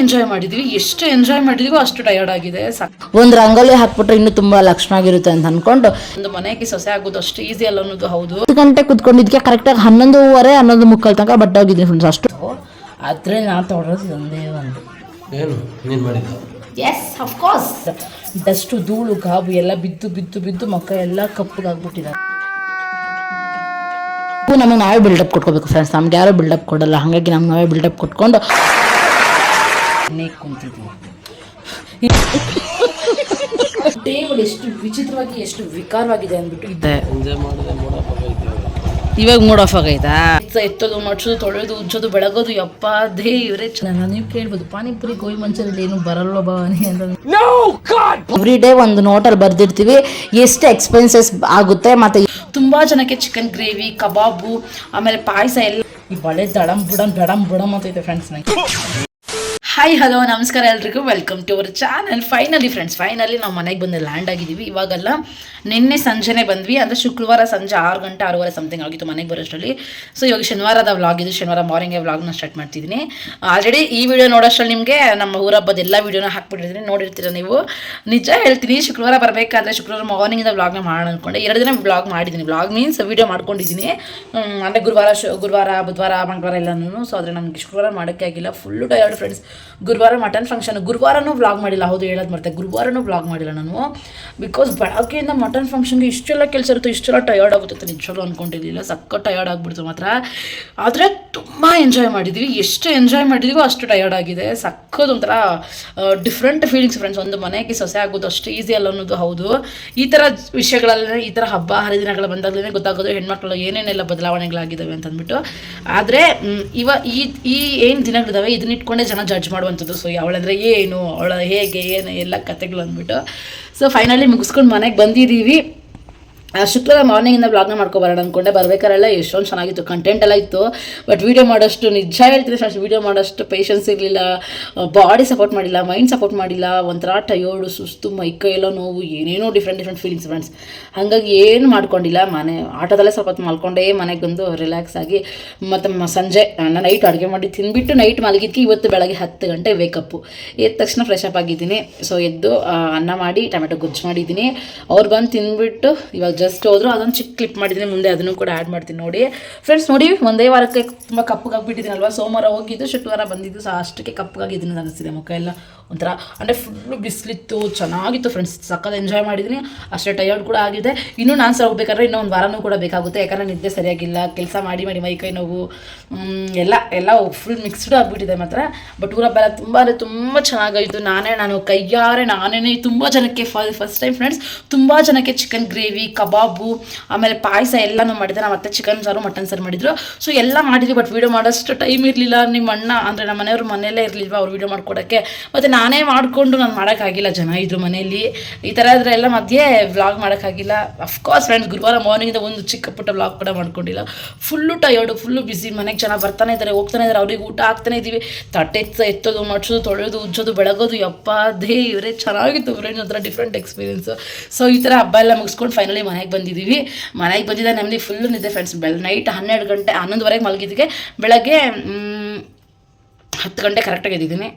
Enjoy ಮಾಡಿದ್ವಿ. ಎಷ್ಟು enjoy ಮಾಡಿದ್ವಿ ಅಷ್ಟು ಟಯರ್ಡ್ ಆಗಿದೆ. ಸಾಕ್. ಒಂದು ರಂಗೋಲಿ ಹಾಕ್ಬಿಟ್ರೆ ಇನ್ನು ತುಂಬಾ ಲಕ್ಷಣ ಆಗಿರುತ್ತೆ ಅಂತ ಅನ್ಕೊಂಡು. ಒಂದು ಮನೆಗೆ ಸೊಸೆ ಆಗೋದು ಅಷ್ಟು ಈಸಿ ಅಲ್ಲ ಅನ್ನೋದು ಹೌದು. ಹತ್ತು ಗಂಟೆ ಕುತ್ಕೊಂಡಿದ್ಕೆ ಕರೆಕ್ಟಾಗಿ ಹನ್ನೊಂದುವರೆ ಹನ್ನೊಂದು ಮುಕ್ಕಲ್ ತನಕ ಬಟ್ಟೆ ಹೋಗಿದ್ದೀನಿ ಫ್ರೆಂಡ್ಸ್ ಅಷ್ಟು. ಆದ್ರೆ ನಾ ತೊಡೋದು ಒಂದೇ ಒಂದು. ಏನು? ನೀನು ಮಾಡಿದ್ದು? ಎಸ್ ಅಫ್ಕೋರ್ಸ್ ಡಸ್ಟು ಧೂಳು ಗಾಬು ಎಲ್ಲ ಬಿದ್ದು ಬಿದ್ದು ಬಿದ್ದು ಮಕ್ಕ ಎಲ್ಲ ಕಪ್ಪಗಾಗ್ಬಿಟ್ಟಿದ್ದಾರೆ ನಮಗೆ ನಾವೇ ಬಿಲ್ಡಪ್ ಕೊಟ್ಕೋಬೇಕು ಫ್ರೆಂಡ್ಸ್ ನಮ್ಗೆ ಯಾರು ಬಿಲ್ಡಪ್ ಕೊಡಲ್ಲ. ಹಾಗಾಗಿ ನಮ್ಗೆ ನಾವೇ ಬಿಲ್ಡಪ್ ಕೊಟ್ಕೊಂಡು ಮನೆಗೆ ಟೇಬಲ್ ಎಷ್ಟು ವಿಚಿತ್ರವಾಗಿ ಎಷ್ಟು ವಿಕಾರವಾಗಿದೆ ಅಂದ್ಬಿಟ್ಟು. ಇದೆ. ಇವಾಗ ಮೂಡ್ ಆಫ್ ಆಗೈತಾ? ಎತ್ತೋದು ಮಡ್ಸೋದು ತೊಳೆಯೋದು ಉಜ್ಜೋದು ಬೆಳಗೋದು ಯಪ್ಪ ದೇ ಇವರೇ ಚೆನ್ನಾಗಿ ನೀವು ಕೇಳ್ಬೋದು ಪಾನಿಪುರಿ ಗೋಬಿ ಮಂಚೂರಿಯಲ್ಲಿ ಏನು ಬರಲ್ಲ ಭವಾನಿ ಅಂತ. ಎವ್ರಿ ಡೇ ಒಂದು ನೋಟಲ್ಲಿ ಬರ್ದಿರ್ತೀವಿ. ಎಷ್ಟು ಎಕ್ಸ್ಪೆನ್ಸಸ್ ಆಗುತ್ತೆ ಮತ್ತೆ ತುಂಬಾ ಜನಕ್ಕೆ ಚಿಕನ್ ಗ್ರೇವಿ ಕಬಾಬು ಆಮೇಲೆ ಪಾಯಸ ಎಲ್ಲ ಈ ಬಳೆ ದಡಂ ಬುಡಂ ದಡಂ ಬುಡಂ ಅಂತೈತೆ ಫ್ರೆಂಡ್ಸ್ ನಂಗೆ. ಹಾಯ್ ಹಲೋ ನಮಸ್ಕಾರ ಎಲ್ರಿಗೂ. Welcome to our channel finally friends finally ನಾವು ಮನೆಗೆ ಬಂದು ಲ್ಯಾಂಡ್ ಆಗಿದ್ದೀವಿ. ಇವಾಗೆಲ್ಲ ನಿನ್ನೆ ಸಂಜೆನೆ ಬಂದ್ವಿ. ಅಂದರೆ ಶುಕ್ರವಾರ ಸಂಜೆ ಆರು ಗಂಟೆ ಆರೂವರೆ ಸಮಥಿಂಗ್ ಆಗಿತ್ತು ಮನೆಗೆ ಬರೋಷ್ಟರಲ್ಲಿ. ಸೊ ಇವಾಗ ಶನಿವಾರದ ವ್ಲಾಗ್ ಇದು. ಶನಿವಾರ ಮಾರ್ನಿಂಗ್ ವ್ಲಾಗ್ನ ಸ್ಟಾರ್ಟ್ ಮಾಡ್ತಿದ್ದೀನಿ. ಆಲ್ರೆಡಿ ಈ ವಿಡಿಯೋ ನೋಡೋಷ್ಟರಲ್ಲಿ ನಿಮಗೆ ನಮ್ಮ ಊರ ಹಬ್ಬದ ಎಲ್ಲ ವಿಡಿಯೋನ ಹಾಕ್ಬಿಟ್ಟಿದ್ದೀನಿ. ನೋಡಿರ್ತೀರ ನೀವು? ನಿಜ ಹೇಳ್ತೀನಿ, ಶುಕ್ರವಾರ ಬರಬೇಕಾದ್ರೆ ಶುಕ್ರವಾರ ಮಾರ್ನಿಂಗಿಂದ ವ್ಲಾಗ್ನ ಮಾಡೋಣ ಅಂದ್ಕೊಂಡೆ ಎರಡು ದಿನ ವ್ಲಾಗ್ ಮಾಡಿದ್ದೀನಿ. ವ್ಲಾಗ್ ಮೀನ್ಸ್ ವಿಡಿಯೋ ಮಾಡ್ಕೊಂಡಿದ್ದೀನಿ. ಅಂದರೆ ಗುರುವಾರ ಶು ಗುರುವಾರ, ಬುಧವಾರ, ಮಂಗಳವಾರ ಎಲ್ಲನೂ ಸೊ ಆದರೆ ನಮಗೆ ಶುಕ್ರವಾರ ಮಾಡೋಕ್ಕೆ ಆಗಿಲ್ಲ. ಫುಲ್ಲು ಟಯರ್ಡ್ ಫ್ರೆಂಡ್ಸ್ ಗುರುವಾರ ಮಟನ್ ಫಂಕ್ಷನ್ ಗುರುವಾರನೂ ವ್ಲಾಗ್ ಮಾಡಿಲ್ಲ. ಹೌದು, ಹೇಳೋದು ಮತ್ತೆ ಗುರುವಾರನೂ ವ್ಲಾಗ್ ಮಾಡಿಲ್ಲ ನಾನು. ಬಿಕಾಸ್ ಬೆಳಗ್ಗೆಯಿಂದ ಮಟನ್ ಫಂಕ್ಷನ್ಗೆ ಇಷ್ಟೆಲ್ಲ ಕೆಲಸ ಇರುತ್ತೆ, ಇಷ್ಟೆಲ್ಲ ಟಯರ್ಡ್ ಆಗುತ್ತೆ ನಿಜವಾಗ್ಲೂ ಅಂದ್ಕೊಂಡಿರಲಿಲ್ಲ ಸಕ್ಕ ಟಯರ್ಡ್ ಆಗಿಬಿಡ್ತು ಮಾತ್ರ. ಆದರೆ ತುಂಬ ಎಂಜಾಯ್ ಮಾಡಿದ್ವಿ. ಎಷ್ಟು ಎಂಜಾಯ್ ಮಾಡಿದ್ವಿ ಅಷ್ಟು ಟಯರ್ಡ್ ಆಗಿದೆ. ಸಕ್ಕದ ಒಂಥರ ಡಿಫ್ರೆಂಟ್ ಫೀಲಿಂಗ್ಸ್ ಫ್ರೆಂಡ್ಸ್ ಒಂದು ಮನೆಗೆ ಸೊಸೆ ಆಗೋದು ಅಷ್ಟು ಈಸಿ ಅಲ್ಲ ಅನ್ನೋದು ಹೌದು. ಈ ಥರ ವಿಷಯಗಳಲ್ಲೇ ಈ ಥರ ಹಬ್ಬ, ಹರಿದಿನಗಳು ಬಂದಾಗಲೇ ಗೊತ್ತಾಗೋದು ಹೆಣ್ಮಕ್ಳು ಏನೇನೆಲ್ಲ ಬದಲಾವಣೆಗಳಾಗಿದ್ದಾವೆ ಅಂತ ಅಂದ್ಬಿಟ್ಟು ಆದರೆ ಇವ ಈ ಈ ಏನು ದಿನಗಳಿದಾವೆ ಇದನ್ನ ಇಟ್ಕೊಂಡೇ ಜನ ಜಡ್ಜ್ ಮಾಡುವಂಥದ್ದು. ಸೊ ಅವಳಂದ್ರೆ ಏನು? ಅವಳ ಹೇಗೆ? ಏನು? ಎಲ್ಲ ಕತೆಗಳು ಅಂದ್ಬಿಟ್ಟು. ಸೊ ಫೈನಲಿ ಮುಗಿಸ್ಕೊಂಡು ಮನೆಗೆ ಬಂದಿದ್ದೀವಿ ಶುಕ್ರವಾರ ಮಾರ್ನಿಂಗಿಂದ ಬ್ಲಾಗ್ನ ಮಾಡ್ಕೊಬರೋಣ ಅಂದ್ಕೊಂಡೆ ಬರ್ಬೇಕಾರೆಲ್ಲ ಎಷ್ಟೊಂದು ಚೆನ್ನಾಗಿತ್ತು. ಕಂಟೆಂಟ್ ಎಲ್ಲ ಇತ್ತು. ಬಟ್ ವೀಡಿಯೋ ಮಾಡೋಷ್ಟು ನಿಜ ಹೇಳ್ತೀನಿ ಫ್ರೆಂಡ್ಸ್ ವೀಡಿಯೋ ಮಾಡೋಷ್ಟು ಪೇಷನ್ಸ್ ಇರಲಿಲ್ಲ. ಬಾಡಿ ಸಪೋರ್ಟ್ ಮಾಡಿಲ್ಲ ಮೈಂಡ್ ಸಪೋರ್ಟ್ ಮಾಡಿಲ್ಲ. ಒಂಥರ ಟಯೋಡು ಸುಸ್ತು ಮೈಕೈ ಎಲ್ಲ ನೋವು, ಏನೇನೋ ಡಿಫ್ರೆಂಟ್ ಡಿಫ್ರೆಂಟ್ ಫೀಲಿಂಗ್ಸ್ ಫ್ರೆಂಡ್ಸ್ ಹಾಗಾಗಿ ಏನು ಮಾಡ್ಕೊಂಡಿಲ್ಲ. ಮನೆ, ಆಟೋದಲ್ಲೇ ಸ್ವಲ್ಪ ಹೊತ್ತು ಮಲ್ಕೊಂಡೇ ಮನೆಗೆ ಬಂದು ರಿಲ್ಯಾಕ್ಸ್ ಆಗಿ ಮತ್ತು ಸಂಜೆ ನಾನು ನೈಟ್ ಅಡುಗೆ ಮಾಡಿ ತಿಂದ್ಬಿಟ್ಟು ನೈಟ್ ಮಲಗಿದ್ಕೆ ಇವತ್ತು ಬೆಳಗ್ಗೆ ಹತ್ತು ಗಂಟೆ ವೇಕಪ್ಪು ಎದ್ದ ತಕ್ಷಣ ಫ್ರೆಶ್ ಅಪ್ ಆಗಿದ್ದೀನಿ. ಸೊ ಎದ್ದು ಅನ್ನ ಮಾಡಿ, ಟೊಮೆಟೊ ಗೊಜ್ಜು ಮಾಡಿದ್ದೀನಿ. ಅವ್ರು ಬಂದು ತಿಂದ್ಬಿಟ್ಟು ಇವಾಗ ಜಸ್ಟ್ ಹೋದ್ರು. ಅದೊಂದು ಚಿಕ್ಕ ಕ್ಲಿಪ್ ಮಾಡಿದ್ದೀನಿ ಮುಂದೆ ಅದನ್ನು ಕೂಡ ಆ್ಯಡ್ ಮಾಡ್ತೀನಿ ನೋಡಿ. ಫ್ರೆಂಡ್ಸ್ ನೋಡಿ, ಒಂದೇ ವಾರಕ್ಕೆ ತುಂಬ ಕಪ್ಪಗಾಗ್ಬಿಟ್ಟಿದ್ದೀನಲ್ವಾ ಸೋಮವಾರ ಹೋಗಿದ್ದು, ಶುಕ್ರವಾರ ಬಂದಿದ್ದು ಸಹ ಅಷ್ಟಕ್ಕೆ ಕಪ್ಪಗಾಗಿದ್ದೀನಿ ಅನಿಸ್ತಿದೆ ಮುಖ ಎಲ್ಲ. ಒಂಥರ, ಅಂದರೆ ಫುಲ್ಲು ಬಿಸಿಲಿತ್ತು, ಚೆನ್ನಾಗಿತ್ತು ಫ್ರೆಂಡ್ಸ್ ಸಕ್ಕತ್ ಎಂಜಾಯ್ ಮಾಡಿದ್ದೀನಿ ಅಷ್ಟೇ ಟಯರ್ಡ್ ಕೂಡ ಆಗಿದೆ. ಇನ್ನೂ ನಾನು ಸಹ ಹೋಗ್ಬೇಕಾದ್ರೆ ಇನ್ನೂ ಒಂದು ವಾರನೂ ಕೂಡ ಬೇಕಾಗುತ್ತೆ, ಯಾಕಂದರೆ ನಿದ್ದೆ ಸರಿಯಾಗಿಲ್ಲ, ಕೆಲಸ ಮಾಡಿ ಮಾಡಿ ಮೈ ಕೈ ನೋವು ಎಲ್ಲ ಎಲ್ಲ ಫುಲ್ ಮಿಕ್ಸ್ಡ್ ಆಗಿಬಿಟ್ಟಿದೆ ಮಾತ್ರ. ಬಟ್ ಊರ ಬೆಲ್ಲ ತುಂಬ, ಅಂದರೆ ತುಂಬ ಚೆನ್ನಾಗಾಯಿತು. ನಾನೇ, ನಾನು ಕೈಯಾರೆ ನಾನೇ ತುಂಬ ಜನಕ್ಕೆ ಫಸ್ಟ್ ಟೈಮ್ ಫ್ರೆಂಡ್ಸ್ ತುಂಬ ಜನಕ್ಕೆ ಚಿಕನ್ ಗ್ರೇವಿ ಕಬಾಬು, ಆಮೇಲೆ ಪಾಯಸ ಎಲ್ಲನೂ ಮಾಡಿದ್ದೆ ನಾವು ಮತ್ತೆ ಚಿಕನ್ ಸಾರು ಮಟನ್ ಸಾರು ಮಾಡಿದ್ರು. ಸೊ ಎಲ್ಲ ಮಾಡಿದ್ವಿ ಬಟ್ ವೀಡಿಯೋ ಮಾಡೋಷ್ಟು ಟೈಮ್ ಇರಲಿಲ್ಲ. ನಿಮ್ಮ ಅಣ್ಣ ಅಂದರೆ ನಮ್ಮ ಮನೆಯವರು ಮನೆಯಲ್ಲೇ ಇರಲಿಲ್ವ, ಅವ್ರು ವೀಡಿಯೋ ಮಾಡ್ಕೊಡೋಕ್ಕೆ. ಮತ್ತು ನಾನೇ ಮಾಡಿಕೊಂಡು ನಾನು ಮಾಡೋಕ್ಕಾಗಿಲ್ಲ ಜನ ಇದ್ರು ಮನೆಯಲ್ಲಿ. ಈ ಥರ ಆದರೆ ಎಲ್ಲ ಮಧ್ಯೆ ವ್ಲಾಗ್ ಮಾಡೋಕ್ಕಾಗಿಲ್ಲ. ಅಫ್ಕೋರ್ಸ್ ಫ್ರೆಂಡ್ಸ್ ಗುರುವಾರ ಮಾರ್ನಿಂಗಿಂದ ಒಂದು ಚಿಕ್ಕ ಪುಟ್ಟ ವ್ಲಾಗ್ ಕೂಡ ಮಾಡ್ಕೊಂಡಿಲ್ಲ. ಫುಲ್ಲು ಟಯರ್ಡು ಫುಲ್ಲು ಬಿಸಿ ಮನೆಗೆ ಜನ ಬರ್ತಾನೆ ಇದ್ದಾರೆ ಹೋಗ್ತಾನೆ ಇದ್ದಾರೆ ಅವ್ರಿಗೆ ಊಟ ಹಾಕ್ತಾನೆ ಇದ್ದೀವಿ ತಟ್ಟೆ ಎತ್ತ, ಎತ್ತೋದು ಮಡ್ಸೋದು ತೊಳೆಯೋದು, ಉಜ್ಜೋದು, ಬೆಳಗೋದು, ಯಪ್ಪ, ದೇ ಇವರೇ, ಚೆನ್ನಾಗಿತ್ತು ಫ್ರೆಂಡ್ಸ್ ಒಂಥರ ಡಿಫ್ರೆಂಟ್ ಎಕ್ಸ್ಪೀರಿಯೆನ್ಸು ಸೊ ಈ ಥರ ಹಬ್ಬ ಎಲ್ಲ ಮುಗಿಸ್ಕೊಂಡು ಫೈನಲಿ ಮನೆಗೆ ಬಂದಿದ್ದೀವಿ ಮನೆಗೆ ಬಂದಿದ್ದ ನೆಮ್ಮದಿ ಫುಲ್ಲು ನಿದ್ದೆ ಫ್ರೆಂಡ್ಸ್ ಬೆಲ್ ನೈಟ್ ಹನ್ನೆರಡು ಗಂಟೆ, ಹನ್ನೊಂದುವರೆಗೆ ಮಲಗಿದ್ದಕ್ಕೆ ಬೆಳಗ್ಗೆ ಹತ್ತು ಗಂಟೆ ಕರೆಕ್ಟಾಗಿ ಎದ್ದಿದ್ದೀನಿ.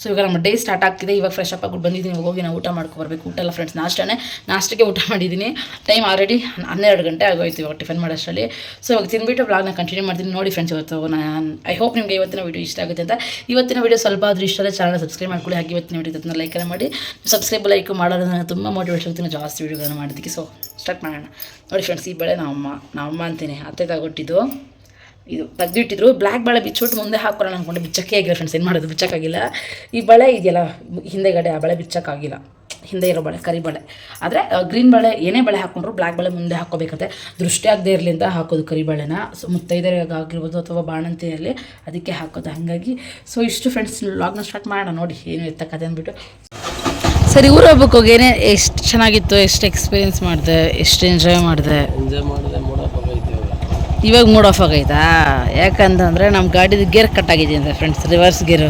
ಸೊ ಇವಾಗ ನಮ್ಮ ಡೇ ಸ್ಟಾರ್ಟ್ ಆಗ್ತಿದೆ. ಇವಾಗ ಫ್ರೆಶ್ ಅಪ್ ಆಗ್ಬಿಟ್ಟು ಬಂದಿದ್ದೀನಿ. ಇವಾಗ ಹೋಗಿ ನಾವು ಊಟ ಮಾಡ್ಕೊಬರ್ಬೇಕು ಊಟ ಎಲ್ಲ ಫ್ರೆಂಡ್ಸ್ ನಾಷ್ಟನೇ. ನಾಷ್ಟಕ್ಕೆ ಊಟ ಮಾಡಿದ್ದೀನಿ. ಟೈಮ್ ಆಲ್ರೆಡಿ ಹನ್ನೆರಡು ಗಂಟೆ ಆಗೋಯ್ತು ಇವಾಗ ಟಿಫನ್ ಮಾಡೋಷ್ಟರಲ್ಲಿ. ಸೊ ಇವಾಗ ಬ್ಲಾಗ್ ಬ್ಲಾಗ್ನ ಕಂಟಿನ್ಯೂ ಮಾಡ್ತೀನಿ. ನೋಡಿ ಫ್ರೆಂಡ್ಸ್ ಇವತ್ತು ನಾನು ಐ ಹೋಪ್ ನಿಮಗೆ ಇವತ್ತಿನ ವೀಡಿಯೋ ಇಷ್ಟ ಆಗುತ್ತೆ ಅಂತ. ಇವತ್ತಿನ ವೀಡಿಯೋ ಸ್ವಲ್ಪ ಆದರೂ ಇಷ್ಟ ಆದರೆ ಚಾನಲ್ ಸಬ್ಸ್ಕ್ರೈಬ್ ಮಾಡ್ಕೊಳ್ಳಿ. ಹಾಗೆ ಇವತ್ತಿನ ವೀಡಿಯೋ ಅದನ್ನ ಲೈಕ್ ಮಾಡಿ. ಸಬ್ಸ್ಕ್ರೈಬ್ ಲೈಕ್ ಮಾಡೋದು ನನಗೆ ತುಂಬ ಮೋಟಿವೇಶನ್ ಆಗ್ತೀನಿ ಜಾಸ್ತಿ ವೀಡಿಯೋಗಳನ್ನು ಮಾಡೋದಕ್ಕೆ ಸೊ ಸ್ಟಾರ್ಟ್ ಮಾಡೋಣ. ನೋಡಿ ಫ್ರೆಂಡ್ಸ್ ಈ ಬೆಳೆ ನಮ್ಮಮ್ಮ ನಮ್ಮಮ್ಮ ಅಂತೀನಿ. ಅತ್ತೆ ತಗೊಟ್ಟಿದ್ದು ಇದು ತೆಗ್ದಿಟ್ಟಿದ್ರು. ಬ್ಲ್ಯಾಕ್ ಬಳೆ ಬಿಚ್ಚಿಬಿಟ್ಟು ಮುಂದೆ ಹಾಕೋಣ ಅನ್ಕೊಂಡೆ. ಬಿಚ್ಚಕ್ಕೆ ಆಗಿಲ್ಲ ಫ್ರೆಂಡ್ಸ್ ಏನು ಮಾಡೋದು? ಬಿಚ್ಚಕ್ಕಾಗಿಲ್ಲ. ಈ ಬಳೆ ಇದೆಯಲ್ಲ ಹಿಂದೆಗಡೆ ಆ ಬಳೆ ಬಿಚ್ಚಕ್ಕಾಗಿಲ್ಲ. ಹಿಂದೆ ಇರೋ ಬಳೆ ಕರಿ ಬಳೆ. ಆದರೆ ಗ್ರೀನ್ ಬಳೆ ಏನೇ ಬಳೆ ಹಾಕೊಂಡ್ರು ಬ್ಲ್ಯಾಕ್ ಬಳೆ ಮುಂದೆ ಹಾಕೋಬೇಕಂತೆ ದೃಷ್ಟಿ ಆಗದೆ ಇರಲಿ ಅಂತ ಹಾಕೋದು ಕರಿ ಬಳೆನ. ಸೊ ಮುತ್ತೈದರಿಗಾಗಿರ್ಬೋದು ಅಥವಾ ಬಾಣಂತಿಯಲ್ಲಿ ಅದಕ್ಕೆ ಹಾಕೋದು ಹಾಗಾಗಿ. ಸೊ ಇಷ್ಟು ಫ್ರೆಂಡ್ಸ್ ಲಾಗ್ನ ಸ್ಟಾರ್ಟ್ ಮಾಡೋಣ ನೋಡಿ. ಏನು ಎತ್ತಕ್ಕದೆ ಅಂದ್ಬಿಟ್ಟು. ಸರಿ ಊರ ಹಬ್ಬಕ್ಕೆ ಹೋಗಿ. ಏನೇ ಎಷ್ಟು ಚೆನ್ನಾಗಿತ್ತು ಎಷ್ಟು ಎಕ್ಸ್ಪೀರಿಯನ್ಸ್ ಮಾಡಿದೆ ಎಷ್ಟು ಎಂಜಾಯ್ ಮಾಡಿದೆ? ಎಂಜಾಯ್ ಮಾಡಿದೆ ಇವಾಗ ಮೂಡ್ ಆಫ್ ಆಗೈತಾ? ಯಾಕಂತಂದರೆ ನಮ್ಮ ಗಾಡಿದು ಗೇರ್ ಕಟ್ ಆಗಿದೆ ಅಂತ ಫ್ರೆಂಡ್ಸ್ ರಿವರ್ಸ್ ಗೇರು.